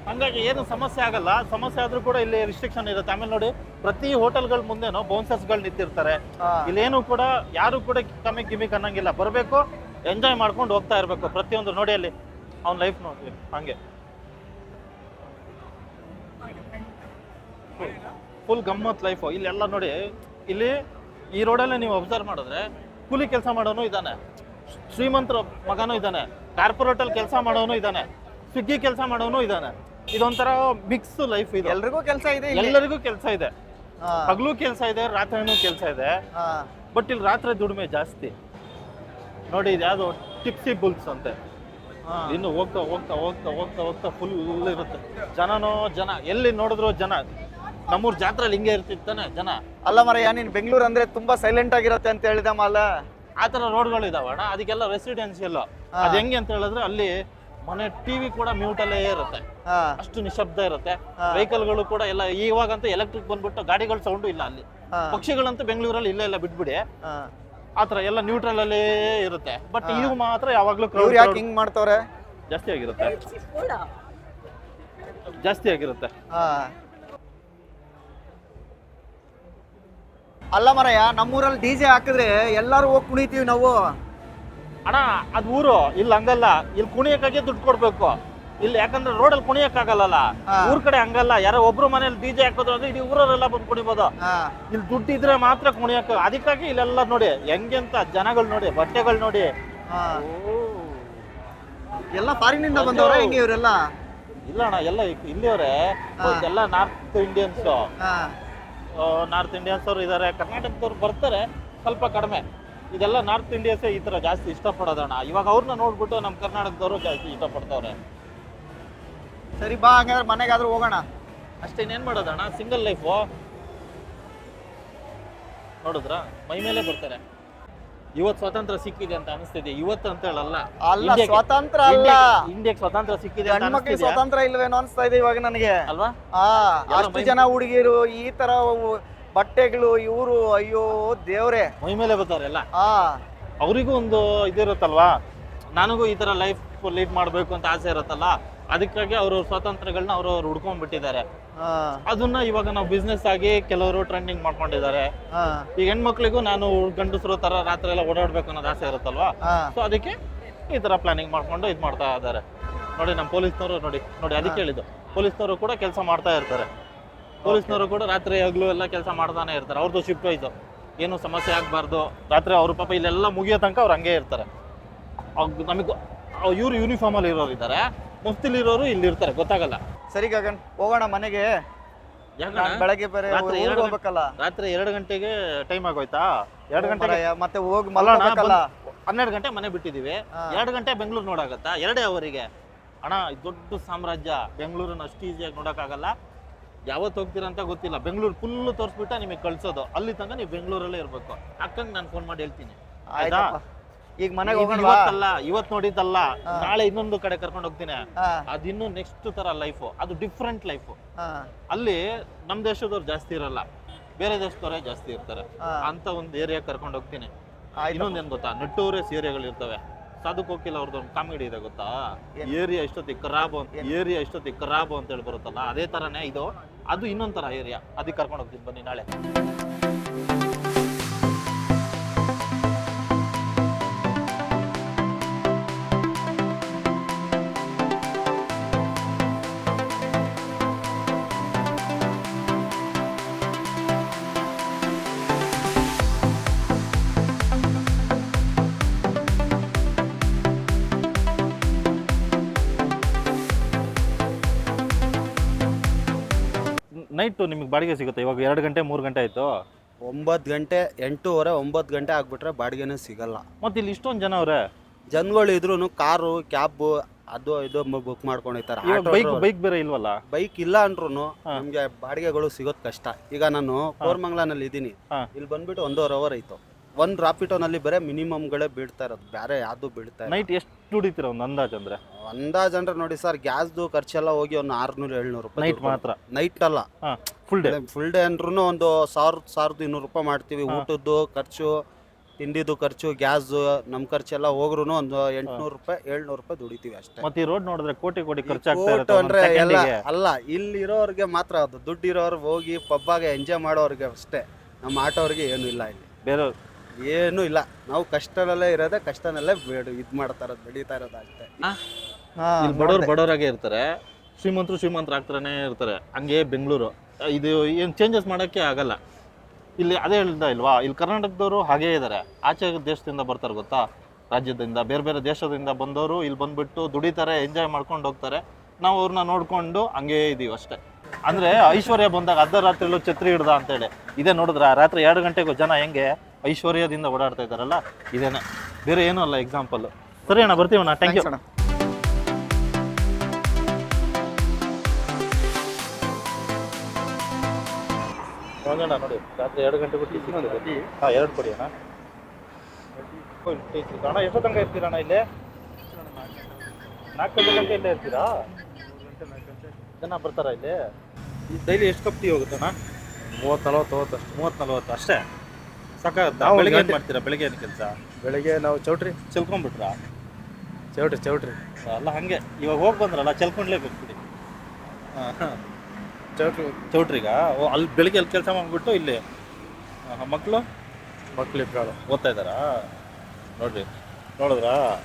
ಹಂಗಾಗಿ ಏನು ಸಮಸ್ಯೆ ಆಗಲ್ಲ. ಸಮಸ್ಯೆ ಆದ್ರೂ ಕೂಡ ಇಲ್ಲಿ ರಿಸ್ಟ್ರಿಕ್ಷನ್ ಇರುತ್ತೆ. ಆಮೇಲೆ ನೋಡಿ ಪ್ರತಿ ಹೋಟೆಲ್ಗಳ ಮುಂದೆನೋ ಬೌನ್ಸರ್ಸ್ಗಳು ನಿಂತಿರ್ತಾರೆ. ಇಲ್ಲೇನು ಕೂಡ ಯಾರು ಕೂಡ ಕಮ್ಮಿ ಗಿಮಿಕ್ ಅನ್ನಂಗಿಲ್ಲ ಬರಬೇಕು ಎಂಜಾಯ್ ಮಾಡ್ಕೊಂಡು ಹೋಗ್ತಾ ಇರಬೇಕು. ಪ್ರತಿಯೊಂದು ನೋಡಿ ಅಲ್ಲಿ. ಅವ್ನ ಲೈಫ್ ನೋಡಿ ಹಂಗೆ. ಫುಲ್ ಗಮ್ಮತ್ ಲೈಫು ಇಲ್ಲೆಲ್ಲ ನೋಡಿ ಇಲ್ಲಿ ಈ ರೋಡಲ್ಲೇ ನೀವು ಅಬ್ಸರ್ವ್ ಮಾಡಿದ್ರೆ ಕೂಲಿ ಕೆಲಸ ಮಾಡೋನು ಇದ್ದಾನೆ. ಶ್ರೀಮಂತರ ಮಗನೂ ಇದ್ದಾನೆ. ಕಾರ್ಪೊರೇಟಲ್ಲಿ ಕೆಲಸ ಮಾಡೋನು ಇದ್ದಾನೆ. ಸ್ವಿಗ್ಗಿ ಕೆಲಸ ಮಾಡೋನು ಇದ್ದಾನೆ. ಇದೊಂಥರ ಮಿಕ್ಸ್ ಲೈಫ್ ಇದೆ. ಎಲ್ರಿಗೂ ಕೆಲಸ ಇದೆ ಎಲ್ಲರಿಗೂ ಕೆಲಸ ಇದೆ. ಹಗಲು ಕೆಲಸ ಇದೆ ರಾತ್ರಿನೂ ಕೆಲಸ ಇದೆ. ಬಟ್ ಇಲ್ಲಿ ರಾತ್ರಿ ದುಡಿಮೆ ಜಾಸ್ತಿ. ನೋಡಿ ಇದು ಯಾವುದು ಟಿಪ್ಸಿ ಬುಲ್ಸ್ ಅಂತೆ. ಇನ್ನು ಹೋಗ್ತಾ ಹೋಗ್ತಾ ಹೋಗ್ತಾ ಹೋಗ್ತಾ ಹೋಗ್ತಾ ಫುಲ್ ಇರುತ್ತೆ. ಜನನೋ ಜನ. ಎಲ್ಲಿ ನೋಡಿದ್ರು ಜನ. ನಮ್ಮೂರ್ ಜಾತ್ರೆಲಿ ಹಿಂಗೆ ಇರ್ತಿತ್ತಾನೆ ಜನ. ಅಲ್ಲ ಮರಯ್ಯ ನೀನ್ ಬೆಂಗಳೂರು ಅಂದ್ರೆ ತುಂಬಾ ಸೈಲೆಂಟ್ ಆಗಿರತ್ತೆ ಅಂತ ಹೇಳಿದ ಮಾಲ. ಆ ಥರ ರೋಡ್ಗಳು ಇದಾವೆ ಅಣ್ಣ. ಅದಕ್ಕೆಲ್ಲ ರೆಸಿಡೆನ್ಸಿಯಲ್. ಅದು ಹೆಂಗೆ ಅಂತ ಹೇಳಿದ್ರೆ ಅಲ್ಲಿ ಮನೆ ಟಿವಿ ಕೂಡ ಮ್ಯೂಟಲ್ಲೇ ಇರುತ್ತೆ. ಹಾ. ಅಷ್ಟು ನಿಶಬ್ದ ಇರುತ್ತೆ. ವೆಹಿಕಲ್ ವೆಹಿಕಲ್ಗಳು ಕೂಡ ಎಲ್ಲ ಇವಾಗಂತೂ ಎಲೆಕ್ಟ್ರಿಕ್ ಬಂದ್ಬಿಟ್ಟು ಗಾಡಿಗಳ ಸೌಂಡು ಇಲ್ಲ ಅಲ್ಲಿ. ಪಕ್ಷಿಗಳಂತೂ ಬೆಂಗಳೂರಲ್ಲಿ ಇಲ್ಲ ಇಲ್ಲ ಬಿಟ್ಬಿಡಿ. ಆತರ ಎಲ್ಲ ನ್ಯೂಟ್ರಲ್ ಅಲ್ಲೇ ಇರುತ್ತೆ. ಬಟ್ ಇವು ಮಾತ್ರ ಯಾವಾಗ್ಲೂ ಇವ್ರು ಯಾಕೆ ಹಿಂಗ್ ಮಾಡ್ತವ್ರೆ? ಜಾಸ್ತಿ ಆಗಿರುತ್ತೆ. ಜಾಸ್ತಿ ಆಗಿರುತ್ತೆ. ಹಾ. ಅಲ್ಲ ಮರಯ್ಯ ನಮ್ಮೂರಲ್ಲಿ ಡಿ ಜೆ ಹಾಕಿದ್ರೆ ಎಲ್ಲರೂ ಹೋಗಿ ಕುಣಿತೀವಿ ನಾವು. ಅಣ್ಣ ಅದು ಊರು ಇಲ್ಲ ಹಂಗಲ್ಲ. ಇಲ್ಲಿ ಕುಣಿಯಕ್ಕಾಗೆ ದುಡ್ಡು ಕೊಡ್ಬೇಕು. ಇಲ್ಲಿ ಯಾಕಂದ್ರೆ ರೋಡಲ್ಲಿ ಕುಣಿಯಕ್ಕಾಗಲ್ಲ. ಊರ್ ಕಡೆ ಹಂಗಲ್ಲ. ಯಾರೋ ಒಬ್ರು ಮನೇಲಿ ಡಿಜೆ ಹಾಕೋದು ಅಂದ್ರೆ ಇಡೀ ಊರವರೆಲ್ಲ ಬಂದು ಕುಣಿಬೋದು. ಇಲ್ಲಿ ದುಡ್ಡು ಇದ್ರೆ ಮಾತ್ರ ಕುಣಿಯಕ್ ಅದಕ್ಕಾಗಿ ಇಲ್ಲೆಲ್ಲ ನೋಡಿ ಹೆಂಗೆ ಅಂತ ಜನಗಳು ನೋಡಿ ಬಟ್ಟೆಗಳು ನೋಡಿ. ಎಲ್ಲ ಫಾರಿನಿಂದ ಬಂದವ್ರ ಹೆಂಗೆ ಇವರೆಲ್ಲ? ಇಲ್ಲ ಅಣ್ಣ ಎಲ್ಲ ಇಲ್ಲಿವರೇ. ಎಲ್ಲ ನಾರ್ತ್ ಇಂಡಿಯನ್ಸ್ ನಾರ್ತ್ ಇಂಡಿಯನ್ಸ್ ಅವರು ಇದ್ದಾರೆ ಕರ್ನಾಟಕದವ್ರು ಬರ್ತಾರೆ ಸ್ವಲ್ಪ ಕಡಿಮೆ. ಇದೆಲ್ಲ ನಾರ್ತ್ ಇಂಡಿಯನ್ಸೇ ಈ ಥರ ಜಾಸ್ತಿ ಇಷ್ಟಪಡೋದಣ್ಣ. ಇವಾಗ ಅವ್ರನ್ನ ನೋಡ್ಬಿಟ್ಟು ನಮ್ಮ ಕರ್ನಾಟಕದವರು ಜಾಸ್ತಿ ಇಷ್ಟಪಡ್ತವ್ರೆ. ಸರಿ, ಬಾ, ಹಂಗಾದ್ರೆ ಮನೆಗಾದ್ರೂ ಹೋಗೋಣ. ಅಷ್ಟೇ, ಇನ್ನೇನು ಮಾಡೋದಣ್ಣ? ಸಿಂಗಲ್ ಲೈಫು ನೋಡಿದ್ರಾ? ಮೈ ಮೇಲೆ ಬರ್ತಾರೆ. ಇವತ್ತು ಸ್ವಾತಂತ್ರ್ಯ ಸಿಕ್ಕಿದೆ ಅಂತ ಅನಿಸ್ತಿದೆ. ಇವತ್ತು ಅಂತ ಹೇಳಲ್ಲ. ಅಲ್ಲ ಸ್ವತಂತ್ರ ಸ್ವಾತಂತ್ರ್ಯ ಅಲ್ಲ. ಇಂಡಿಯಾಗೆ ಸ್ವತಂತ್ರ ಸ್ವಾತಂತ್ರ್ಯ ಸಿಕ್ಕಿದೆ ಅಂತ ಹೆಣ್ಮಕ್ಳಿಗೆ ಅನಿಸ್ತಿದ್ಯಾ? ಸ್ವಾತಂತ್ರ್ಯ ಇಲ್ವೇನೋ ಅನ್ಸ್ತಾ ಇದೆ ಇವಾಗ ನನಗೆ. ಅಲ್ವಾ? ಆ ಎಲ್ಲ ಅಷ್ಟು ಮೈ- ಜನ ಹುಡುಗಿರು ಈ ತರ ಅವು ಬಟ್ಟೆಗಳು ಇವರು ಅಯ್ಯೋ ದೇವ್ರೆ. ಮೈ ಮೇಲೆ ಬರ್ತಾರೆ ಎಲ್ಲ. ಆ. ಅವರಿಗೂ ಒಂದು ಇದಿರುತ್ತಲ್ವಾ? ನನಗೂ ಈ ತರ ಲೈಫ್ ಲೀಡ್ ಮಾಡಬೇಕು ಅಂತ ಆಸೆ ಇರುತ್ತಲ್ಲ? ಅದಕ್ಕಾಗಿ ಅವರು ಸ್ವಾತಂತ್ರ್ಯಗಳನ್ನ ಅವರು ಹುಡ್ಕೊಂಡ್ಬಿಟ್ಟಿದ್ದಾರೆ. ಅದನ್ನ ಇವಾಗ ನಾವು ಬಿಸ್ನೆಸ್ ಆಗಿ ಕೆಲವರು ಟ್ರೆಂಡಿಂಗ್ ಮಾಡ್ಕೊಂಡಿದ್ದಾರೆ. ಈಗ ಹೆಣ್ಮಕ್ಳಿಗೂ ನಾನು ಗಂಡಸರು ತರ ರಾತ್ರಿ ಎಲ್ಲ ಓಡಾಡ್ಬೇಕು ಅನ್ನೋದು ಆಸೆ ಇರುತ್ತಲ್ವಾ. ಸೊ ಅದಕ್ಕೆ ಈ ತರ ಪ್ಲಾನಿಂಗ್ ಮಾಡ್ಕೊಂಡು ಇದು ಮಾಡ್ತಾ ಇದ್ದಾರೆ. ನೋಡಿ ನಮ್ಮ ಪೊಲೀಸ್ನವರು ನೋಡಿ ನೋಡಿ ಅದಕ್ಕೆ ಹೇಳಿದ್ದು ಪೊಲೀಸ್ನವರು ಕೂಡ ಕೆಲಸ ಮಾಡ್ತಾ ಇರ್ತಾರೆ. ಪೊಲೀಸ್ನವರು ಕೂಡ ರಾತ್ರಿ ಹಗಲು ಎಲ್ಲ ಕೆಲಸ ಮಾಡ್ತಾನೆ ಇರ್ತಾರೆ. ಅವ್ರದ್ದು ಶಿಫ್ಟ್ ವೈಸು ಏನು ಸಮಸ್ಯೆ ಆಗಬಾರ್ದು. ರಾತ್ರಿ ಅವ್ರ ಪಾಪ ಇಲ್ಲೆಲ್ಲ ಮುಗಿಯೋ ತನಕ ಅವ್ರು ಹಂಗೆ ಇರ್ತಾರೆ. ನಮಗೆ ಇವ್ರು ಯೂನಿಫಾರ್ಮಲ್ಲಿ ಇರೋರು ಇದ್ದಾರೆ ಮುಫ್ತಿಲಿ ಇರೋರು ಇಲ್ಲಿ ಇರ್ತಾರೆ ಗೊತ್ತಾಗಲ್ಲ. ಸರಿ ಗಗನ್ ಹೋಗೋಣ ಮನೆಗೆ. ಯಾಕಣ್ಣ? ನಾನ್ ಬೆಳಗ್ಗೆ ಬೇರೆ ರಾತ್ರಿ ಊರಿಗೆ ಎರಡು ಹೋಗ್ಬೇಕಲ್ಲ. ರಾತ್ರಿ ಎರಡು ಗಂಟೆಗೆ ಟೈಮ್ ಆಗೋಯ್ತಾ? ಎರಡು ಗಂಟೆಗೆ ಮಾರಾಯ, ಮತ್ತೆ ಹೋಗಿ ಅಲ್ಲ, ನಾ ಮಲ್ಕೋಬೇಕಲ್ಲ ಹನ್ನೆರಡು ಗಂಟೆ ಮನೆ ಬಿಟ್ಟಿದೀವಿ ಹಾ. ಎರಡು ಗಂಟೆ ಬೆಂಗಳೂರು ನೋಡಾಗತ್ತಾ? ಎರಡೇ ಅವರಿಗೆ. ಅಣ್ಣ ಇದು ದೊಡ್ಡ ಸಾಮ್ರಾಜ್ಯ ಬೆಂಗಳೂರನ್ನ ಅಷ್ಟು ಈಸಿಯಾಗಿ ನೋಡೋಕ್ಕಾಗಲ್ಲ. ಯಾವತ್ತು ಹೋಗ್ತೀರಾ ಅಂತ ಗೊತ್ತಿಲ್ಲ. ಬೆಂಗಳೂರು ಫುಲ್ ತೋರಿಸ್ಬಿಟ್ಟ ನಿಮಗೆ ಕಳ್ಸೋದು. ಅಲ್ಲಿ ತನಕ ನೀವು ಬೆಂಗಳೂರಲ್ಲೇ ಇರಬೇಕು. ಅಕ್ಕಂಗೆ ನಾನು ಫೋನ್ ಮಾಡಿ ಹೇಳ್ತೀನಿ. ಆಯ್ತಪ್ಪ. ಈಗ ಮನೆಗೆ ಹೋಗೋಣ ಇವತ್ತಲ್ಲ ಇವತ್ತು ನೋಡಿದ್ದಲ್ಲ. ನಾಳೆ ಇನ್ನೊಂದು ಕಡೆ ಕರ್ಕೊಂಡು ಹೋಗ್ತೀನಿ. ಹಾ. ಅದಿನ್ನೂ ನೆಕ್ಸ್ಟ್ ತರ ಲೈಫ್ ಅದು ಡಿಫ್ರೆಂಟ್ ಲೈಫ್ ಹಾ. ಅಲ್ಲಿ ನಮ್ಮ ದೇಶದವ್ರು ಜಾಸ್ತಿ ಇರಲ್ಲ. ಬೇರೆ ದೇಶದವರೇ ಜಾಸ್ತಿ ಇರ್ತಾರೆ. ಹಾ. ಅಂತ ಒಂದು ಏರಿಯಾ ಕರ್ಕೊಂಡು ಹೋಗ್ತೀನಿ. ಆಯ್ತು ಏನ್ ಗೊತ್ತಾ? ನಟೋರಿಯಸ್ ಏರಿಯಾಗಳು ಇರ್ತವೆ. ಸಾಧು ಹೋಗಿಲ್ಲ ಅವ್ರದ್ದು ಒಂದು ಕಾಮಿಡಿ ಇದೆ ಗೊತ್ತಾ? ಏನ್? ಏರಿಯಾ ಇಷ್ಟೊತ್ತಿಗೆ ಖರಾಬು ಅಂತ ಏರಿಯಾ ಇಷ್ಟೊತ್ತಿಗೆ ಖರಾಬು ಅಂತ ಹೇಳಿ ಬರುತ್ತಲ್ಲ ಅದೇ ತರನೇ ಇದು. ಅದು ಇನ್ನೊಂದ್ ತರ ಏರಿಯಾ ಅದಕ್ಕೆ ಕರ್ಕೊಂಡು ಹೋಗ್ತೀನಿ ಬನ್ನಿ ನಾಳೆ. ನೈಟು ನಿಮಗೆ ಬಾಡಿಗೆ ಸಿಗುತ್ತೆ? ಇವಾಗ ಎರಡು ಗಂಟೆ ಮೂರು ಗಂಟೆ ಆಯಿತು? ಒಂಬತ್ತು ಗಂಟೆ ಎಂಟೂವರೆ ಒಂಬತ್ತು ಗಂಟೆ ಆಗ್ಬಿಟ್ರೆ ಬಾಡಿಗೆನೇ ಸಿಗಲ್ಲ. ಮತ್ತು ಇಲ್ಲಿ ಇಷ್ಟೊಂದು ಜನ ಅವ್ರೆ? ಜನಗಳು ಇದ್ರು ಕಾರು ಕ್ಯಾಬ್ ಅದು ಇದು ಬುಕ್ ಮಾಡ್ಕೊಂಡಿರ್ತಾರೆ ಬೈಕ್ ಬೈಕ್ ಬೇರೆ ಇಲ್ವಲ್ಲ? ಬೈಕ್ ಇಲ್ಲ ಅಂದ್ರೂ ನಮಗೆ ಬಾಡಿಗೆಗಳು ಸಿಗೋದು ಕಷ್ಟ. ಈಗ ನಾನು ಕೋರ್ಮಂಗ್ಲಾನಲ್ಲಿ ಇದ್ದೀನಿ. ಇಲ್ಲಿ ಬಂದ್ಬಿಟ್ಟು ಒಂದೂವರೆ ಅವರ್ ಆಯ್ತು. ಒಂದ್ ರಾಪಿಟೋನಲ್ಲಿ ಬರೇ ಮಿನಿಮಮ್ಗಳೇ ಬೀಳ್ತಾ ಇರೋದು. ಬೇರೆ ಯಾವ್ದು ಬೀಳ್ತಾ ಇಲ್ಲ. ನೈಟ್ ಎಷ್ಟು ದುಡಿತೀರ ಒಂದು ಅಂದಾಜು ಅಂದ್ರೆ? ಅಂದಾಜ್ ಅಂದ್ರೆ ನೋಡಿ ಸರ್ ಗ್ಯಾಸ್ದು ಖರ್ಚೆಲ್ಲ ಹೋಗಿ ಒಂದು ಆರ್ನೂರು ಏಳ್ನೂರು ರೂಪಾಯಿ ನೈಟ್ ಮಾತ್ರ? ನೈಟ್ ಅಲ್ಲ. ಫುಲ್ ಡೇ ಫುಲ್ ಡೇ ಅಂದ್ರೂ ಒಂದು ಸಾವಿರ ಸಾವಿರದ ಇನ್ನೂರು ರೂಪಾಯಿ ಮಾಡ್ತೀವಿ. ಊಟದ್ದು ಖರ್ಚು ತಿಂಡಿದು ಖರ್ಚು ಗ್ಯಾಸ್ ನಮ್ಮ ಖರ್ಚೆಲ್ಲ ಹೋಗ್ರು ಒಂದು ಎಂಟ್ನೂರು ರೂಪಾಯಿ ಏಳ್ನೂರು ರೂಪಾಯಿ ದುಡಿತೀವಿ ಅಷ್ಟೇ. ಮತ್ತೆ ಈ ರೋಡ್ ನೋಡಿದ್ರೆ ಕೋಟಿ ಕೋಟಿ ಖರ್ಚು ಖರ್ಚಾಗ್ತಾ ಅಂದ್ರೆ ಎಲ್ಲ ಅಲ್ಲ ಇಲ್ಲಿ ಇರೋರ್ಗೆ ಮಾತ್ರ ಅದು. ದುಡ್ಡು ಇರೋರು ಹೋಗಿ ಪಬ್ಬಾಗ ಎಂಜಾಯ್ ಮಾಡೋರಿಗೆ ಅಷ್ಟೇ. ನಮ್ಮ ಆಟೋರಿಗೆ ಏನು ಇಲ್ಲ ಇಲ್ಲಿ. ಬೇರೆ ಏನು ಇಲ್ಲ. ನಾವು ಕಷ್ಟದಲ್ಲೇ ಇರೋದೇ ಕಷ್ಟನಲ್ಲೇ ಬೇಡ ಇದ್ ಮಾಡ್ತಾ ಇರೋದು ಬೆಳೀತಾ ಇರೋದು ಅಷ್ಟೇ. ಹಾ, ಇಲ್ಲಿ ಬಡವ್ರು. ಬಡವರಾಗೆ ಇರ್ತಾರೆ. ಶ್ರೀಮಂತರು ಶ್ರೀಮಂತರು ಆಗ್ತಾನೆ ಇರ್ತಾರೆ. ಹಂಗೆ ಬೆಂಗಳೂರು. ಇದು ಏನು ಚೇಂಜಸ್ ಮಾಡೋಕ್ಕೆ ಆಗಲ್ಲ. ಇಲ್ಲಿ ಅದೇ ಹೇಳ್ದ ಇಲ್ವಾ ಇಲ್ಲಿ ಕರ್ನಾಟಕದವರು ಹಾಗೇ ಇದ್ದಾರೆ ಆಚೆ ದೇಶದಿಂದ ಬರ್ತಾರೆ ಗೊತ್ತಾ? ರಾಜ್ಯದಿಂದ ಬೇರೆ ಬೇರೆ ದೇಶದಿಂದ ಬಂದವರು ಇಲ್ಲಿ ಬಂದ್ಬಿಟ್ಟು ದುಡಿತಾರೆ ಎಂಜಾಯ್ ಮಾಡ್ಕೊಂಡು ಹೋಗ್ತಾರೆ. ನಾವು ಅವ್ರನ್ನ ನೋಡ್ಕೊಂಡು ಹಂಗೇ ಇದೀವಿ ಅಷ್ಟೇ. ಅಂದ್ರೆ ಐಶ್ವರ್ಯ ಬಂದಾಗ ಅರ್ಧ ರಾತ್ರಿಲೂ ಛತ್ರಿ ಹಿಡ್ದ ಅಂತೇಳಿ. ಇದೇ ನೋಡಿದ್ರ ರಾತ್ರಿ ಎರಡು ಗಂಟೆಗೂ ಜನ ಹೆಂಗೆ ಐಶ್ವರ್ಯದಿಂದ ಓಡಾಡ್ತಾ ಇದ್ದಾರಲ್ಲ ಇದೇನೆ. ಬೇರೆ ಏನೂ ಅಲ್ಲ ಎಕ್ಸಾಂಪಲ್ ಸರಿ ಅಣ್ಣ ಬರ್ತೀವಿ ಅಣ್ಣ. ಥ್ಯಾಂಕ್ ಯು ಅಣ್ಣ. ಹೋಗೋಣ ನೋಡಿ. ರಾತ್ರಿ ಎರಡು ಗಂಟೆ ಟೀ ಸಿಗ್ತದೆ ಹಾಂ ಎರಡು ಕೊಡಿ ಅಣ್ಣ. ಟೀ ಅಣ್ಣ ಎಷ್ಟು ತನಕ ಇರ್ತೀರಾ ಅಣ್ಣ ಇಲ್ಲಿ? ನಾಲ್ಕು ಗಂಟೆ ತನಕ ಇಲ್ಲೇ ಇರ್ತೀರಾ? ಜನ ಬರ್ತಾರಾ ಇಲ್ಲಿ? ಡೈಲಿ ಎಷ್ಟು ಕಪ್ ಟೀ ಹೋಗುತ್ತೆ ಅಣ್ಣ? ಮೂವತ್ತು ನಲವತ್ತು ಹೋಗುತ್ತೆ ಮೂವತ್ತು ನಲ್ವತ್ತು ಅಷ್ಟೇ? ಸಾಕಾಗುತ್ತಾ? ನಾವು ಬೆಳಿಗ್ಗೆ ಏನು ಗಂಟೆ- ಮಾಡ್ತೀರಾ? ಬೆಳಿಗ್ಗೆ ಏನು ಕೆಲಸ? ಬೆಳಿಗ್ಗೆ ನಾವು ಚೌಟ್ರಿ. ಚೆಲ್ಕೊಂಡ್ಬಿಟ್ರಾ ಚೌಟ್ರಿ ಚೌಟ್ರಿ. ಅಲ್ಲ ಹಾಗೆ. ಇವಾಗ ಹೋಗಿ ಬಂದ್ರಲ್ಲ ಚೆಲ್ಕೊಂಡ್ಲೇಬೇಕು ಬಿಡಿ. ಹಾಂ ಹಾಂ. ಚೌಟ್ರಿ. ಚೌಟ್ರಿಗ? ಓ ಅಲ್ಲಿ ಬೆಳಿಗ್ಗೆ ಅಲ್ಲಿ ಕೆಲಸ ಮಾಡಿಬಿಟ್ಟು ಇಲ್ಲಿ. ಮಕ್ಕಳು ಮಕ್ಳು? ಇಬ್ಬರು ಓದ್ತಾ ಇದ್ದಾರಾ? ನೋಡ್ರಿ. ನೋಡಿದ್ರಾ?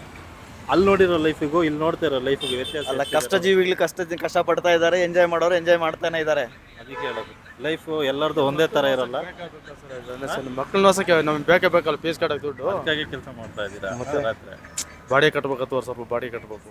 ಅಲ್ಲಿ ನೋಡಿರೋ ಲೈಫಿಗೂ ಇಲ್ಲಿ ನೋಡ್ತಾ ಇರೋ ಲೈಫಿಗೂ ವ್ಯತ್ಯಾಸ ಅಲ್ಲ ಎಷ್ಟಿದೆ ಕಷ್ಟ ಜೀವಿಗಳು ಕಷ್ಟ ಕಷ್ಟ ಪಡ್ತಾ ಇದ್ದಾರೆ ಎಂಜಾಯ್ ಮಾಡೋರು ಎಂಜಾಯ್ ಮಾಡ್ತಾನೆ ಇದ್ದಾರೆ. ಅದಕ್ಕೆ ಹೇಳೋದು. ಲೈಫ್ ಎಲ್ಲರದು ಒಂದೇ ತರ ಇರಲ್ಲ. ಮಕ್ಕಳನ್ನ ನೋಸಕ್ಕೆ ನಮ್ಗೆ ಬೇಕೇ ಬೇಕಲ್ಲ ಫೀಸ್ ಕಟ್ಟಕ್ಕೆ ದುಡ್ಡು? ಕೆಲಸ ಮಾಡ್ತಾ ಇದ್ದೀರಾ? ಮತ್ತೆ? ರಾತ್ರಿ. ಬಾಡಿ ಕಟ್ಬೇಕು ಅಥವಾ ಸ್ವಲ್ಪ ಬಾಡಿ ಕಟ್ಬೇಕು.